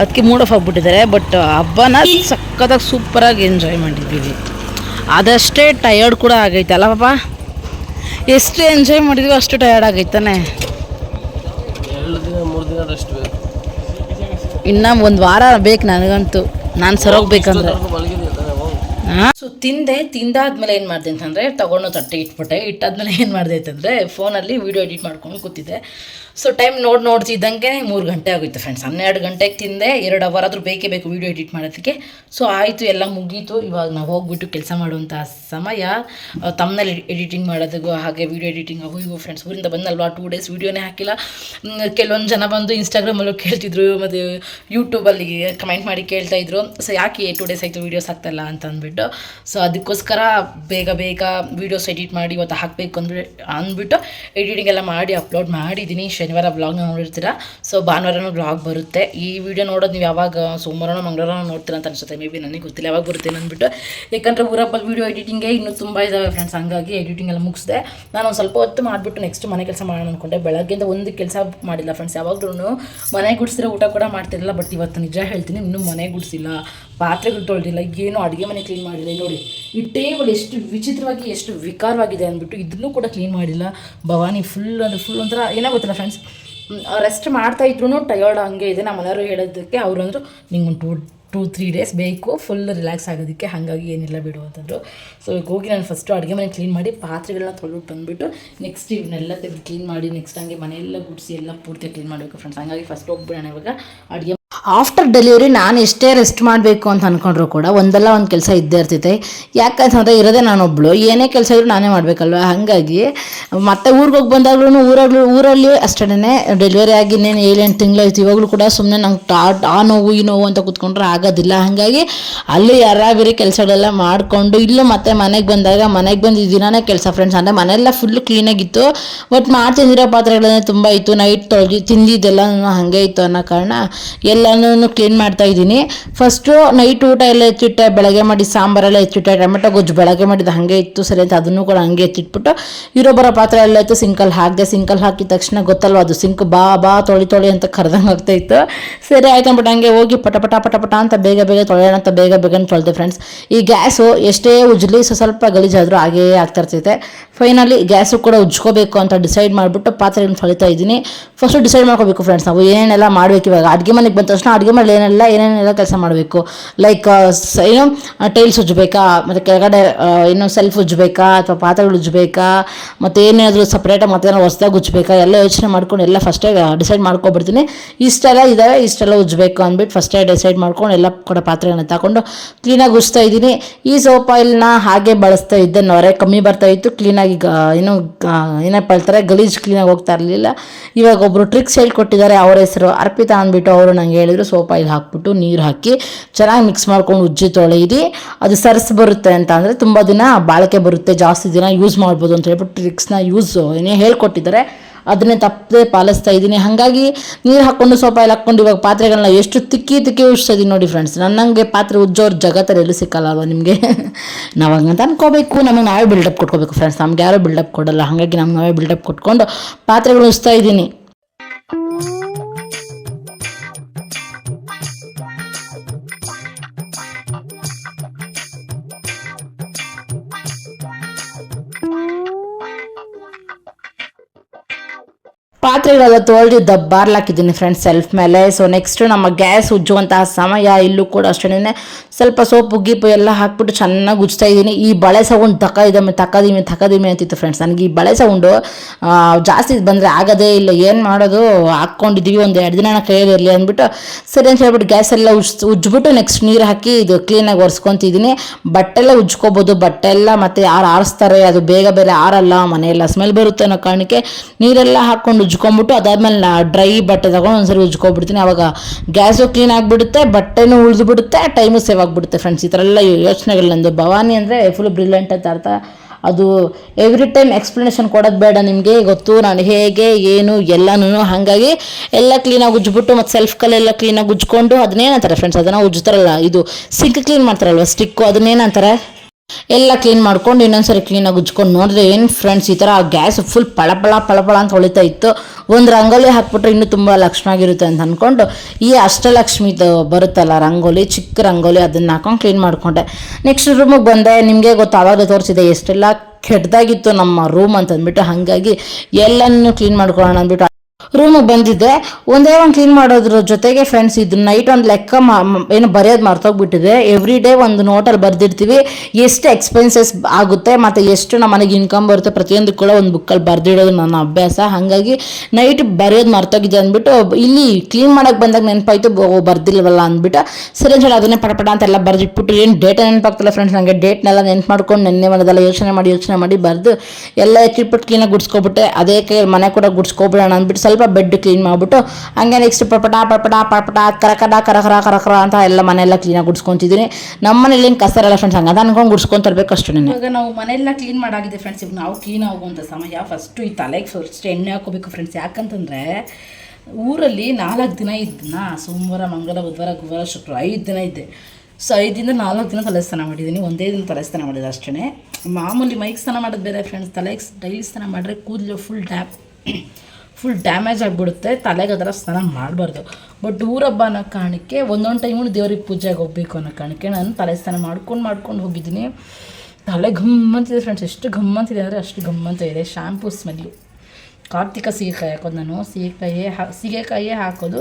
ಅದಕ್ಕೆ ಮೂಡ್ ಆಫ್ ಆಗಿಬಿಟ್ಟಿದ್ದಾರೆ ಬಟ್ ಹಬ್ಬನ ಸಕ್ಕತ್ತಾಗಿ ಸೂಪರಾಗಿ ಎಂಜಾಯ್ ಮಾಡಿದ್ದೀವಿ. ಅದಷ್ಟೇ ಟಯರ್ಡ್ ಕೂಡ ಆಗೈತಲ್ಲ ಪಾಪ. ಎಷ್ಟು ಎಂಜಾಯ್ ಮಾಡಿದ್ವಿ ಅಷ್ಟು ಟಯರ್ಡ್ ಆಗೈತಾನೆ ಇನ್ನೂ ಒಂದು ವಾರ ಬೇಕು ನನಗಂತೂ. ನಾನು ಸರೋಗ್ಬೇಕಂದ್ರೆ ಹಾಂ ಸೊ ತಿಂದೆ, ತಿಂದಾದ್ಮೇಲೆ ಏನು ಮಾಡಿದೆ ಅಂತಂದರೆ, ತೊಗೊಂಡು ತಟ್ಟೆ ಇಟ್ಬಿಟ್ಟೆ. ಇಟ್ಟಾದ್ಮೇಲೆ ಏನು ಮಾಡಿದೆ ಅಂತಂದರೆ, ಫೋನಲ್ಲಿ ವೀಡಿಯೋ ಎಡಿಟ್ ಮಾಡ್ಕೊಂಡು ಕೂತಿದ್ದೆ. ಸೊ ಟೈಮ್ ನೋಡಿ ನೋಡ್ತಿದ್ದಂಗೆ ಮೂರು ಗಂಟೆ ಆಗೋಯ್ತು ಫ್ರೆಂಡ್ಸ್ ಹನ್ನೆರಡು ಗಂಟೆಗೆ ತಿಂದೆ, ಎರಡು ಅವರ್ ಆದರೂ ಬೇಕೇ ಬೇಕು ವೀಡಿಯೋ ಎಡಿಟ್ ಮಾಡೋದಕ್ಕೆ. ಸೊ ಆಯಿತು, ಎಲ್ಲ ಮುಗೀತು. ಇವಾಗ ನಾವು ಹೋಗ್ಬಿಟ್ಟು ಕೆಲಸ ಮಾಡುವಂಥ ಸಮಯ. ತಮ್ಮನಲ್ಲಿ ಎಡಿಟಿಂಗ್ ಮಾಡೋದಕ್ಕೂ ಹಾಗೆ ವೀಡಿಯೋ ಎಡಿಟಿಂಗ್ ಅವು ಇವು ಫ್ರೆಂಡ್ಸ್ ಊರಿಂದ ಬಂದಲ್ವಾ? ಟೂ ಡೇಸ್ ವೀಡಿಯೋನೇ ಹಾಕಿಲ್ಲ. ಕೆಲವೊಂದು ಜನ ಬಂದು ಇನ್ಸ್ಟಾಗ್ರಾಮಲ್ಲೂ ಕೇಳ್ತಿದ್ರು, ಮತ್ತು ಯೂಟ್ಯೂಬಲ್ಲಿ ಕಮೆಂಟ್ ಮಾಡಿ ಕೇಳ್ತಾಯಿದ್ರು ಸೊ ಯಾಕೆ ಟೂ ಡೇಸ್ ಆಯಿತು ವೀಡಿಯೋಸ್ ಆಗ್ತಾಯಿಲ್ಲ ಅಂತ ಅಂದ್ಬಿಟ್ಟು. ಸೊ ಅದಕ್ಕೋಸ್ಕರ ಬೇಗ ಬೇಗ ವೀಡಿಯೋಸ್ ಎಡಿಟ್ ಮಾಡಿ ಇವತ್ತು ಹಾಕಬೇಕು ಅಂದರೆ ಅಂದ್ಬಿಟ್ಟು ಎಡಿಟಿಂಗ್ ಎಲ್ಲ ಮಾಡಿ ಅಪ್ಲೋಡ್ ಮಾಡಿದ್ದೀನಿ. ಶನಿವಾರ ಬ್ಲಾಗ್ನ ನೋಡಿರ್ತೀರಾ? ಸೊ ಭಾನುವಾರನೂ ಬ್ಲಾಗ್ ಬರುತ್ತೆ. ಈ ವಿಡಿಯೋ ನೋಡೋದು ನೀವು ಯಾವಾಗ, ಸೋಮವಾರನೋ ಮಂಗಳವಾರ ನೋಡ್ತೀರಾ ಅಂತ ಅನಿಸುತ್ತೆ. ಮೇ ಬಿ ನನಗೆ ಗೊತ್ತಿಲ್ಲ, ಯಾವಾಗ ಬರುತ್ತೆ ಅಂದ್ಬಿಟ್ಟು ಯಾಕಂದರೆ ಊರಪ್ಪಲ್ಲಿ ವೀಡಿಯೋ ಎಡಿಟಿಂಗೇ ಇನ್ನೂ ತುಂಬ ಇದ್ದಾವೆ ಫ್ರೆಂಡ್ಸ್ ಹಂಗಾಗಿ ಎಡಿಟಿಂಗ್ ಎಲ್ಲ ಮುಗಿಸಿದೆ. ನಾನು ಸ್ವಲ್ಪ ಹೊತ್ತು ಮಾಡಿಬಿಟ್ಟು ನೆಕ್ಸ್ಟ್ ಮನೆ ಕೆಲಸ ಮಾಡೋಣ ಅಂದ್ಕೊಂಡೆ ಬೆಳಗ್ಗೆಯಿಂದ ಒಂದು ಕೆಲಸ ಮಾಡಿಲ್ಲ ಫ್ರೆಂಡ್ಸ್ ಯಾವಾಗಲೂ ಮನೆ ಗುಡಿಸಿದ್ರೆ ಊಟ ಕೂಡ ಮಾಡ್ತಿರಲಿಲ್ಲ ಬಟ್ ಇವತ್ತು ನಿಜ ಹೇಳ್ತೀನಿ, ಇನ್ನೂ ಮನೆ ಗುಡಿಸಿಲ್ಲ. ಪಾತ್ರೆಗಳು ತೊಳೆದಿಲ್ಲ, ಏನು ಅಡುಗೆ ಮನೆ ಕ್ಲೀನ್ ಮಾಡಿಲ್ಲ. ನೋಡಿ, ಈ ಟೇಬಲ್ ಎಷ್ಟು ವಿಚಿತ್ರವಾಗಿ, ಎಷ್ಟು ವಿಕಾರವಾಗಿದೆ ಅಂದ್ಬಿಟ್ಟು ಇದನ್ನು ಕೂಡ ಕ್ಲೀನ್ ಮಾಡಿಲ್ಲ. ಭವಾನಿ ಫುಲ್ ಅಂದರೆ ಫುಲ್ ಒಂಥರ ಏನೋ ಗೊತ್ತಿಲ್ಲ ಫ್ರೆಂಡ್ಸ್ ರೆಸ್ಟ್ ಮಾಡ್ತಾ ಇದ್ರು ಟಯರ್ಡ್ ಹಂಗೆ ಇದೆ. ನಮ್ಮ ಮನೆಯವರು ಹೇಳೋದಕ್ಕೆ ಅವರು ಅಂದರು ನಿಂಗೆ ಒಂದು ಟೂ ಟೂ ತ್ರೀ ಡೇಸ್ ಬೇಕು ಫುಲ್ ರಿಲ್ಯಾಕ್ಸ್ ಆಗೋದಕ್ಕೆ, ಹಾಗಾಗಿ ಏನಿಲ್ಲ ಬಿಡು ಸೊ ಈಗ ಹೋಗಿ ನಾನು ಫಸ್ಟು ಅಡುಗೆ ಮನೆ ಕ್ಲೀನ್ ಮಾಡಿ ಪಾತ್ರೆಗಳನ್ನ ತೊಳ್ಬಿಟ್ಟು ಬಂದುಬಿಟ್ಟು ನೆಕ್ಸ್ಟ್ ಇವನ್ನೆಲ್ಲ ತೆಗೆದು ಕ್ಲೀನ್ ಮಾಡಿ ನೆಕ್ಸ್ಟ್ ಹಂಗೆ ಮನೆಯೆಲ್ಲ ಗುಡಿಸಿ ಎಲ್ಲ ಪೂರ್ತಿ ಕ್ಲೀನ್ ಮಾಡಬೇಕು ಫ್ರೆಂಡ್ಸ್ ಹಂಗಾಗಿ ಫಸ್ಟ್ ಹೋಗ್ಬಿಡೋಣ ಇವಾಗ. ಅಡುಗೆ ಆಫ್ಟರ್ ಡೆಲಿವರಿ ನಾನು ಎಷ್ಟೇ ರೆಸ್ಟ್ ಮಾಡಬೇಕು ಅಂತ ಅಂದ್ಕೊಂಡ್ರು ಕೂಡ ಒಂದಲ್ಲ ಒಂದು ಕೆಲಸ ಇದ್ದೇ ಇರ್ತೈತೆ ಯಾಕಂತಂದರೆ ಇರೋದೇ ನಾನೊಬ್ಳು. ಏನೇ ಕೆಲಸ ಇದ್ರೂ ನಾನೇ ಮಾಡಬೇಕಲ್ವ? ಹಾಗಾಗಿ ಮತ್ತೆ ಊರಿಗೆ ಹೋಗಿ ಬಂದಾಗ್ಲೂ ಊರಲ್ಲಿ ಊರಲ್ಲಿ ಅಷ್ಟೇ ಡೆಲಿವರಿ ಆಗಿ ಇನ್ನೇನು ಏಳೆಂಟು ತಿಂಗಳಾಯ್ತು ಇವಾಗಲೂ ಕೂಡ ಸುಮ್ಮನೆ ನಂಗೆ ಟಾ ಆ ನೋವು, ಈ ನೋವು ಅಂತ ಕೂತ್ಕೊಂಡ್ರೆ ಆಗೋದಿಲ್ಲ. ಹಾಗಾಗಿ ಅಲ್ಲಿ ಯಾರಾಗಿರಿ ಕೆಲಸಗಳೆಲ್ಲ ಮಾಡಿಕೊಂಡು ಇಲ್ಲೂ ಮತ್ತೆ ಮನೆಗೆ ಬಂದಾಗ ಮನೆಗೆ ಬಂದು ದಿನನೇ ಕೆಲಸ ಫ್ರೆಂಡ್ಸ್ ಅಂದರೆ ಮನೆಯೆಲ್ಲ ಫುಲ್ಲು ಕ್ಲೀನಾಗಿತ್ತು ಬಟ್ ಮಾಡ್ತಿದ್ದಿರೋ ಪಾತ್ರೆಗಳನ್ನೇ ತುಂಬ ಇತ್ತು. ನೈಟ್ ತೊಳ್ದು ತಿಂದಿದ್ದೆಲ್ಲ ಹಾಗೆ ಇತ್ತು ಅನ್ನೋ ಕಾರಣ ಎಲ್ಲನೂ ಕ್ಲೀನ್ ಮಾಡ್ತಾ ಇದ್ದೀನಿ. ಫಸ್ಟು ನೈಟ್ ಊಟ ಎಲ್ಲ ಹೆಚ್ಚಿಟ್ಟೆ ಬೆಳಗ್ಗೆ ಮಾಡಿ ಸಾಂಬಾರೆಲ್ಲ ಹೆಚ್ಚಿಟ್ಟೆ ಟೊಮೆಟೊ ಗೊಜ್ಜು ಬೆಳಗ್ಗೆ ಮಾಡಿದ್ದು ಹಾಗೆ ಇತ್ತು, ಸರಿ ಅಂತ ಅದನ್ನು ಕೂಡ ಹಂಗೆ ಎತ್ತಿಟ್ಬಿಟ್ಟು ಇರೋ ಬರೋ ಪಾತ್ರೆ ಎಲ್ಲ ಇತ್ತು ಸಿಂಕಲ್ಲಿ ಹಾಕಿದೆ ಸಿಂಕಲ್ಲಿ ಹಾಕಿದ ತಕ್ಷಣ ಗೊತ್ತಲ್ವ ಅದು ಸಿಂಕ್ ಬಾ ಬಾ, ತೊಳಿ ತೊಳಿ ಅಂತ ಕರೆದಂಗೆ ಆಗ್ತಾ ಇತ್ತು. ಸರಿ ಆಯ್ತು ಅಂದ್ಬಿಟ್ಟು ಹಂಗೆ ಹೋಗಿ ಪಟ ಪಟ ಅಂತ ಬೇಗ ಬೇಗ ತೊಳೆಯೋಣ ಅಂತ ಬೇಗ ಬೇಗ ತೊಳೆದೆ ಫ್ರೆಂಡ್ಸ್ ಈ ಗ್ಯಾಸು ಎಷ್ಟೇ ಉಜ್ಲಿ ಸ್ವಲ್ಪ ಗಲೀಜಾದರೂ ಹಾಗೇ ಆಗ್ತಾ ಇರ್ತೈತೆ. ಫೈನಲಿ ಗ್ಯಾಸು ಕೂಡ ಉಜ್ಕೋಬೇಕು ಅಂತ ಡಿಸೈಡ್ ಮಾಡಿಬಿಟ್ಟು ಪಾತ್ರೆಯನ್ನು ತೊಳಿತಾ ಇದ್ದೀನಿ. ಫಸ್ಟು ಡಿಸೈಡ್ ಮಾಡ್ಕೋಬೇಕು ಫ್ರೆಂಡ್ಸ್ ನಾವು ಏನೆಲ್ಲ ಮಾಡಬೇಕು ಇವಾಗ. ಅಡುಗೆ ಮನೆಗೆ ಬಂದ ತಕ್ಷಣ ಅಡುಗೆ ಮಾಡಲಿ, ಏನೆಲ್ಲ, ಏನೇನೆಲ್ಲ ಕೆಲಸ ಮಾಡಬೇಕು. ಲೈಕ್ ಏನು ಟೈಲ್ಸ್ ಉಜ್ಜಬೇಕಾ ಮತ್ತು ಕೆಳಗಡೆ ಏನು ಸೆಲ್ಫ್ ಉಜ್ಜಬೇಕಾ ಅಥವಾ ಪಾತ್ರೆಗಳು ಉಜ್ಜಬೇಕಾ ಮತ್ತು ಏನೇನಾದರೂ ಸಪ್ರೇಟಾಗಿ ಮತ್ತೆ ಹೊಸದಾಗಿ ಉಜ್ಜಬೇಕಾ ಎಲ್ಲ ಯೋಚನೆ ಮಾಡ್ಕೊಂಡು ಎಲ್ಲ ಫಸ್ಟೇ ಡಿಸೈಡ್ ಮಾಡ್ಕೊಬಿಡ್ತೀನಿ. ಇಷ್ಟೆಲ್ಲ ಇದ್ದಾವೆ ಇಷ್ಟೆಲ್ಲ ಉಜ್ಜಬೇಕು ಅಂದ್ಬಿಟ್ಟು ಫಸ್ಟೇ ಡಿಸೈಡ್ ಮಾಡ್ಕೊಂಡು ಎಲ್ಲ ಕೂಡ ಪಾತ್ರೆಗಳನ್ನ ತಗೊಂಡು ಕ್ಲೀನಾಗಿ ಉಜ್ತಾ ಇದ್ದೀನಿ. ಈ ಸೋಪ್ ಆಯಿಲ್ನ ಹಾಗೆ ಬಳಸ್ತಾ ಇದ್ದೆ, ನೊರೆ ಕಮ್ಮಿ ಬರ್ತಾ ಇತ್ತು. ಕ್ಲೀನಾಗಿ ಏನು ಏನೇ ಏನಪ್ಪ ಹೇಳ್ತಾರೆ ಗಲೀಜ್ ಕ್ಲೀನಾಗಿ ಹೋಗ್ತಾ ಇರಲಿಲ್ಲ. ಇವಾಗ ಒಬ್ಬರು ಟ್ರಿಕ್ಸ್ ಹೇಳ್ಕೊಟ್ಟಿದ್ದಾರೆ, ಅವ್ರ ಹೆಸರು ಅರ್ಪಿತಾ ಅಂದ್ಬಿಟ್ಟು, ಅವರು ನಂಗೆ ಹೇಳಿದ್ರು, ಸೋಪ್ ಆಯಿಲ್ ಹಾಕ್ಬಿಟ್ಟು ನೀರು ಹಾಕಿ ಚೆನ್ನಾಗಿ ಮಿಕ್ಸ್ ಮಾಡ್ಕೊಂಡು ಉಜ್ಜಿ ತೊಳೆಯಿರಿ. ಅದು ಸರ್ಸ್ ಬರುತ್ತೆ ಅಂತ ಅಂದರೆ ತುಂಬ ದಿನ ಬಾಳಿಕೆ ಬರುತ್ತೆ, ಜಾಸ್ತಿ ದಿನ ಯೂಸ್ ಮಾಡ್ಬೋದು ಅಂತ ಹೇಳ್ಬಿಟ್ಟು ಟ್ರಿಕ್ಸ್ನ ಯೂಸ್ ಏನೇ ಹೇಳ್ಕೊಟ್ಟಿದ್ದಾರೆ, ಅದನ್ನೇ ತಪ್ಪದೆ ಪಾಲಿಸ್ತಾ ಇದ್ದೀನಿ. ಹಾಗಾಗಿ ನೀರು ಹಾಕ್ಕೊಂಡು ಸೋಪ್ ಆಯಿಲ್ ಹಾಕ್ಕೊಂಡು ಇವಾಗ ಪಾತ್ರೆಗಳನ್ನ ಎಷ್ಟು ತಿಕ್ಕಿ ತಿಕ್ಕಿ ಉಜ್ತಾ ನೋಡಿ ಫ್ರೆಂಡ್ಸ್ ನನ್ನಂಗೆ ಪಾತ್ರೆ ಉಜ್ಜೋರು ಜಗತ್ತಲ್ಲಿ ಎಲ್ಲೂ ಸಿಕ್ಕಲ್ಲ ನಿಮಗೆ? ನಾವು ಹಂಗಂತ ಅನ್ಕೋಬೇಕು, ನಮಗೆ ನಾವೇ ಬಿಲ್ಡಪ್ ಕೊಟ್ಕೋಬೇಕು ಫ್ರೆಂಡ್ಸ್ ನಮ್ಗೆ ಯಾರೂ ಬಿಲ್ಡಪ್ ಕೊಡಲ್ಲ. ಹಾಗಾಗಿ ನಮ್ಗೆ ನಾವೇ ಬಿಲ್ಡಪ್ ಕೊಟ್ಕೊಂಡು ಪಾತ್ರೆಗಳು ಉಜ್ತಾ ಇದ್ದೀನಿ. ಪಾತ್ರೆಗಳೆಲ್ಲ ತೊಳೆದು ದಬ್ಬಾರ್ಲಾಕಿದ್ದೀನಿ ಫ್ರೆಂಡ್ಸ್ ಸೆಲ್ಫ್ ಮೇಲೆ. ಸೊ ನೆಕ್ಸ್ಟ್ ನಮ್ಮ ಗ್ಯಾಸ್ ಉಜ್ಜುವಂತಹ ಸಮಯ ಇಲ್ಲೂ ಕೂಡ ಅಷ್ಟೇ ಸ್ವಲ್ಪ ಸೋಪು, ಗೀಪು ಎಲ್ಲ ಹಾಕ್ಬಿಟ್ಟು ಚೆನ್ನಾಗಿ ಉಜ್ತಾ ಇದ್ದೀನಿ. ಈ ಬಳೆ ಸೌಂಡ್ ತಕ ಇದ್ದಮ್ಮೆ ತಕದಿಮೆ ತಕದಿಮೆ ಅಂತಿತ್ತು ಫ್ರೆಂಡ್ಸ್ ನನಗೆ ಈ ಬಳೆ ಸೌಂಡು ಜಾಸ್ತಿ ಬಂದರೆ ಆಗೋದೇ ಇಲ್ಲ. ಏನು ಮಾಡೋದು? ಹಾಕ್ಕೊಂಡಿದ್ದೀವಿ ಒಂದು ಎರಡು ದಿನ ಕೈಯಲ್ಲಿ ಇರಲಿ ಅಂದ್ಬಿಟ್ಟು ಸರಿ ಅಂತ ಹೇಳ್ಬಿಟ್ಟು ಗ್ಯಾಸ್ ಎಲ್ಲ ಉಜ್, ಉಜ್ಬಿಟ್ಟು ನೆಕ್ಸ್ಟ್ ನೀರು ಹಾಕಿ ಇದು ಕ್ಲೀನಾಗಿ ಒರೆಸ್ಕೊತಿದ್ದೀನಿ. ಬಟ್ಟೆ ಎಲ್ಲ ಉಜ್ಕೋಬೋದು. ಬಟ್ಟೆ ಎಲ್ಲ ಮತ್ತೆ ಯಾರು ಆರಿಸ್ತಾರೆ? ಅದು ಬೇಗ ಬೇರೆ ಆರಲ್ಲ. ಮನೆಯೆಲ್ಲ ಸ್ಮೆಲ್ ಬರುತ್ತೆ ಅನ್ನೋ ಕಾರಣಕ್ಕೆ ನೀರೆಲ್ಲ ಹಾಕ್ಕೊಂಡು ಉಜ್ಕೊಂಬಿಟ್ಟು ಅದಾದ್ಮೇಲೆ ನಾ ಡ್ರೈ ಬಟ್ಟೆ ತಗೊಂಡು ಒಂದ್ಸರಿ ಉಜ್ಕೊಬಿಡ್ತೀನಿ. ಅವಾಗ ಗ್ಯಾಸು ಕ್ಲೀನ್ ಆಗಿಬಿಡುತ್ತೆ, ಬಟ್ಟೆನೂ ಉಳಿದ್ಬಿಡುತ್ತೆ, ಟೈಮು ಸೇವ್ ಆಗಿಬಿಡುತ್ತೆ ಫ್ರೆಂಡ್ಸ್ ಈ ಥರ ಎಲ್ಲ ಯೋಚನೆಗಳು ಭವಾನಿ ಅಂದರೆ ಫುಲ್ ಬ್ರಿಲಿಯಂಟ್ ಅಂತ ಅರ್ಥ. ಅದು ಎವ್ರಿ ಟೈಮ್ ಎಕ್ಸ್ಪ್ಲನೇಷನ್ ಕೊಡೋದು ಬೇಡ ನಿಮಗೆ, ಗೊತ್ತು ನಾನು ಹೇಗೆ, ಏನು ಎಲ್ಲನೂ ಹಾಗಾಗಿ ಎಲ್ಲ ಕ್ಲೀನಾಗಿ ಉಜ್ಬಿಟ್ಟು ಮತ್ತು ಸೆಲ್ಫ್ ಕಲ್ಲೆಲ್ಲ ಕ್ಲೀನಾಗಿ ಉಜ್ಕೊಂಡು ಅದನ್ನೇನಂತಾರೆ ಫ್ರೆಂಡ್ಸ್ ಅದನ್ನು ಉಜ್ತಾರಲ್ಲ, ಇದು ಸಿಂಕ್ ಕ್ಲೀನ್ ಮಾಡ್ತಾರಲ್ವ ಸ್ಟಿಕ್ಕು ಅದನ್ನೇನಂತಾರೆ? ಎಲ್ಲ ಕ್ಲೀನ್ ಮಾಡ್ಕೊಂಡು ಇನ್ನೊಂದ್ಸರಿ ಕ್ಲೀನಾಗಿ ಉಜ್ಕೊಂಡು ನೋಡಿದ್ರೆ ಏನು ಫ್ರೆಂಡ್ಸ್ ಈ ಥರ ಗ್ಯಾಸ್ ಫುಲ್ ಪಳಪಳ ಪಳಪಳ ಅಂತ ಹೊಳಿತಾ ಇತ್ತು. ಒಂದು ರಂಗೋಲಿ ಹಾಕ್ಬಿಟ್ರೆ ಇನ್ನೂ ತುಂಬ ಲಕ್ಷ್ಮಾಗಿರುತ್ತೆ ಅಂತ ಅಂದ್ಕೊಂಡು ಈ ಅಷ್ಟಲಕ್ಷ್ಮಿದು ಬರುತ್ತಲ್ಲ ರಂಗೋಲಿ, ಚಿಕ್ಕ ರಂಗೋಲಿ ಅದನ್ನ ಹಾಕೊಂಡು ಕ್ಲೀನ್ ಮಾಡಿಕೊಂಡೆ. ನೆಕ್ಸ್ಟ್ ರೂಮಿಗೆ ಬಂದೆ, ನಿಮಗೆ ಗೊತ್ತು ಆವಾಗಲೇ ತೋರಿಸಿದೆ, ಎಷ್ಟೆಲ್ಲ ಕೆಟ್ಟದಾಗಿತ್ತು ನಮ್ಮ ರೂಮ್ ಅಂತ ಅಂದ್ಬಿಟ್ಟು ಹಾಗಾಗಿ ಎಲ್ಲನೂ ಕ್ಲೀನ್ ಮಾಡ್ಕೊಳ್ಳೋಣ ಅಂದ್ಬಿಟ್ಟು ರೂಮಿಗೆ ಬಂದಿದ್ದೆ ಒಂದೇ ಒಂದು ಕ್ಲೀನ್ ಮಾಡೋದ್ರ ಜೊತೆಗೆ ಫ್ರೆಂಡ್ಸ್ ಇದು ನೈಟ್ ಒಂದು ಲೆಕ್ಕ ಏನು ಬರೆಯೋದು ಮರ್ತೋಗ್ಬಿಟ್ಟಿದೆ. ಎವ್ರಿ ಡೇ ಒಂದು ನೋಟಲ್ಲಿ ಬರೆದಿರ್ತೀವಿ. ಎಷ್ಟು ಎಕ್ಸ್ಪೆನ್ಸಸ್ ಆಗುತ್ತೆ ಮತ್ತು ಎಷ್ಟು ನಮ್ಮ ಮನೆಗೆ ಇನ್ಕಮ್ ಬರುತ್ತೆ ಪ್ರತಿಯೊಂದು ಕೂಡ ಒಂದು ಬುಕ್ಕಲ್ಲಿ ಬರೆದಿಡೋದು ನನ್ನ ಅಭ್ಯಾಸ. ಹಾಗಾಗಿ ನೈಟ್ ಬರೆಯೋದು ಮರ್ತೋಗಿದೆ ಅಂದ್ಬಿಟ್ಟು ಇಲ್ಲಿ ಕ್ಲೀನ್ ಮಾಡೋಕ್ಕೆ ಬಂದಾಗ ನೆನಪಾಯ್ತು ಬರ್ದಿಲ್ವಲ್ಲ ಅಂದ್ಬಿಟ್ಟು. ಸರಿ ಹೇಳಿ ಅದನ್ನೇ ಪಟಪಟ ಅಂತೆಲ್ಲ ಬರೆದಿಟ್ಬಿಟ್ಟು, ಏನು ಡೇಟ್ ನೆನಪಾಗ್ತಿಲ್ಲ ಫ್ರೆಂಡ್ಸ್ ನನಗೆ ಡೇಟ್ನೆಲ್ಲ ನೆನ್ಪು ಮಾಡ್ಕೊಂಡು ನೆನ್ನೆ ಒಂದೆಲ್ಲ ಯೋಚನೆ ಮಾಡಿ ಯೋಚನೆ ಮಾಡಿ ಬರೆದು ಎಲ್ಲ ಎಚ್ಚಿಟ್ಬಿಟ್ಟು ಕ್ಲೀನಾಗಿ ಗುಡ್ಸ್ಕೊಬಿಟ್ಟೆ. ಅದೇ ಮನೆ ಕೂಡ ಗುಡ್ಸ್ಕೊಬಿಡೋಣ ಅಂದ್ಬಿಟ್ಟು ಸ್ವಲ್ಪ ಬೆಡ್ ಕ್ಲೀನ್ ಮಾಡಿಬಿಟ್ಟು ಹಂಗೆ ನೆಕ್ಸ್ಟ್ ಪಟಪಟ ಪಟಪಟ ಪಟಪಟ ಕರಕಡ ಕರಕರ ಕರಕರ ಅಂತ ಎಲ್ಲ ಮನೆಯೆಲ್ಲ ಕ್ಲೀನಾಗಿ ಗುಡ್ಸ್ಕೊತಿದ್ದೀನಿ ನಮ್ಮ ಮನೇಲಿ ಕಸರಲ್ಲ ಫ್ರೆಂಡ್ಸ್ ಹಂಗೆ ಅನ್ಕೊಂಡು ಗುಡ್ಸ್ಕೊಂತರ್ಬೇಕು ಅಷ್ಟು ಅಷ್ಟೇ ಇವಾಗ ನಾವು ಮನೆಯೆಲ್ಲ ಕ್ಲೀನ್ ಮಾಡಾಗಿದೆ ಫ್ರೆಂಡ್ಸ್ ಇವಾಗ ನಾವು ಕ್ಲೀನ್ ಆಗುವಂಥ ಸಮಯ ಫಸ್ಟು ಈ ತಲೆಗೆ ಫಸ್ಟ್ ಎಣ್ಣೆ ಹಾಕೋಬೇಕು ಫ್ರೆಂಡ್ಸ್ ಯಾಕಂತಂದರೆ ಊರಲ್ಲಿ ನಾಲ್ಕು ದಿನ ಇದ್ದನಾ ಸೋಮವಾರ ಮಂಗಳ ಬುಧವಾರ, ಗುರುವಾರ, ಶುಕ್ರವಾರ, ಐದು ದಿನ ಇದ್ದೆ. ಸೊ ಐದಿಂದ ನಾಲ್ಕು ದಿನ ತಲೆ ಸ್ನಾನ ಮಾಡಿದ್ದೀನಿ ಒಂದೇ ದಿನ ತಲೆ ಸ್ನಾನ ಮಾಡಿದೆ ಅಷ್ಟೇ ಮಾಮೂಲಿ ಮೈಕ್ ಸ್ನಾನ ಮಾಡೋದು ಬೇರೆ ಫ್ರೆಂಡ್ಸ್ ತಲೆಗೆ ಡೈಲಿ ಸ್ನಾನ ಮಾಡಿದ್ರೆ ಕೂದಲು ಫುಲ್ ಡ್ಯಾಪ್ ಫುಲ್ ಡ್ಯಾಮೇಜ್ ಆಗಿಬಿಡುತ್ತೆ, ತಲೆಗೆ ಅದರ ಸ್ನಾನ ಮಾಡಬಾರ್ದು. ಬಟ್ ಊರಬ್ಬ ಅನ್ನೋ ಕಾರಣಕ್ಕೆ, ಒಂದೊಂದು ಟೈಮು ದೇವ್ರಿಗೆ ಪೂಜೆಗೆ ಹೋಗ್ಬೇಕು ಅನ್ನೋ ಕಾರಣಕ್ಕೆ ನಾನು ತಲೆ ಸ್ನಾನ ಮಾಡ್ಕೊಂಡು ಮಾಡ್ಕೊಂಡು ಹೋಗಿದ್ದೀನಿ. ತಲೆ ಗಮ್ಮಂತಿದೆ ಫ್ರೆಂಡ್ಸ್ ಎಷ್ಟು ಗಮ್ಮಂತಿದೆ ಅಂದರೆ ಅಷ್ಟು ಗಮ್ಮಂತ ಇದೆ. ಶ್ಯಾಂಪೂ ಸ್ಮೆಲ್ಲು ಕಾರ್ತಿಕ ಸೀಗೆಕಾಯಿ ಹಾಕೋದು ನಾನು. ಸೀಗೆಕಾಯಿ ಹಾ, ಸೀಗೆಕಾಯಿಯೇ ಹಾಕೋದು.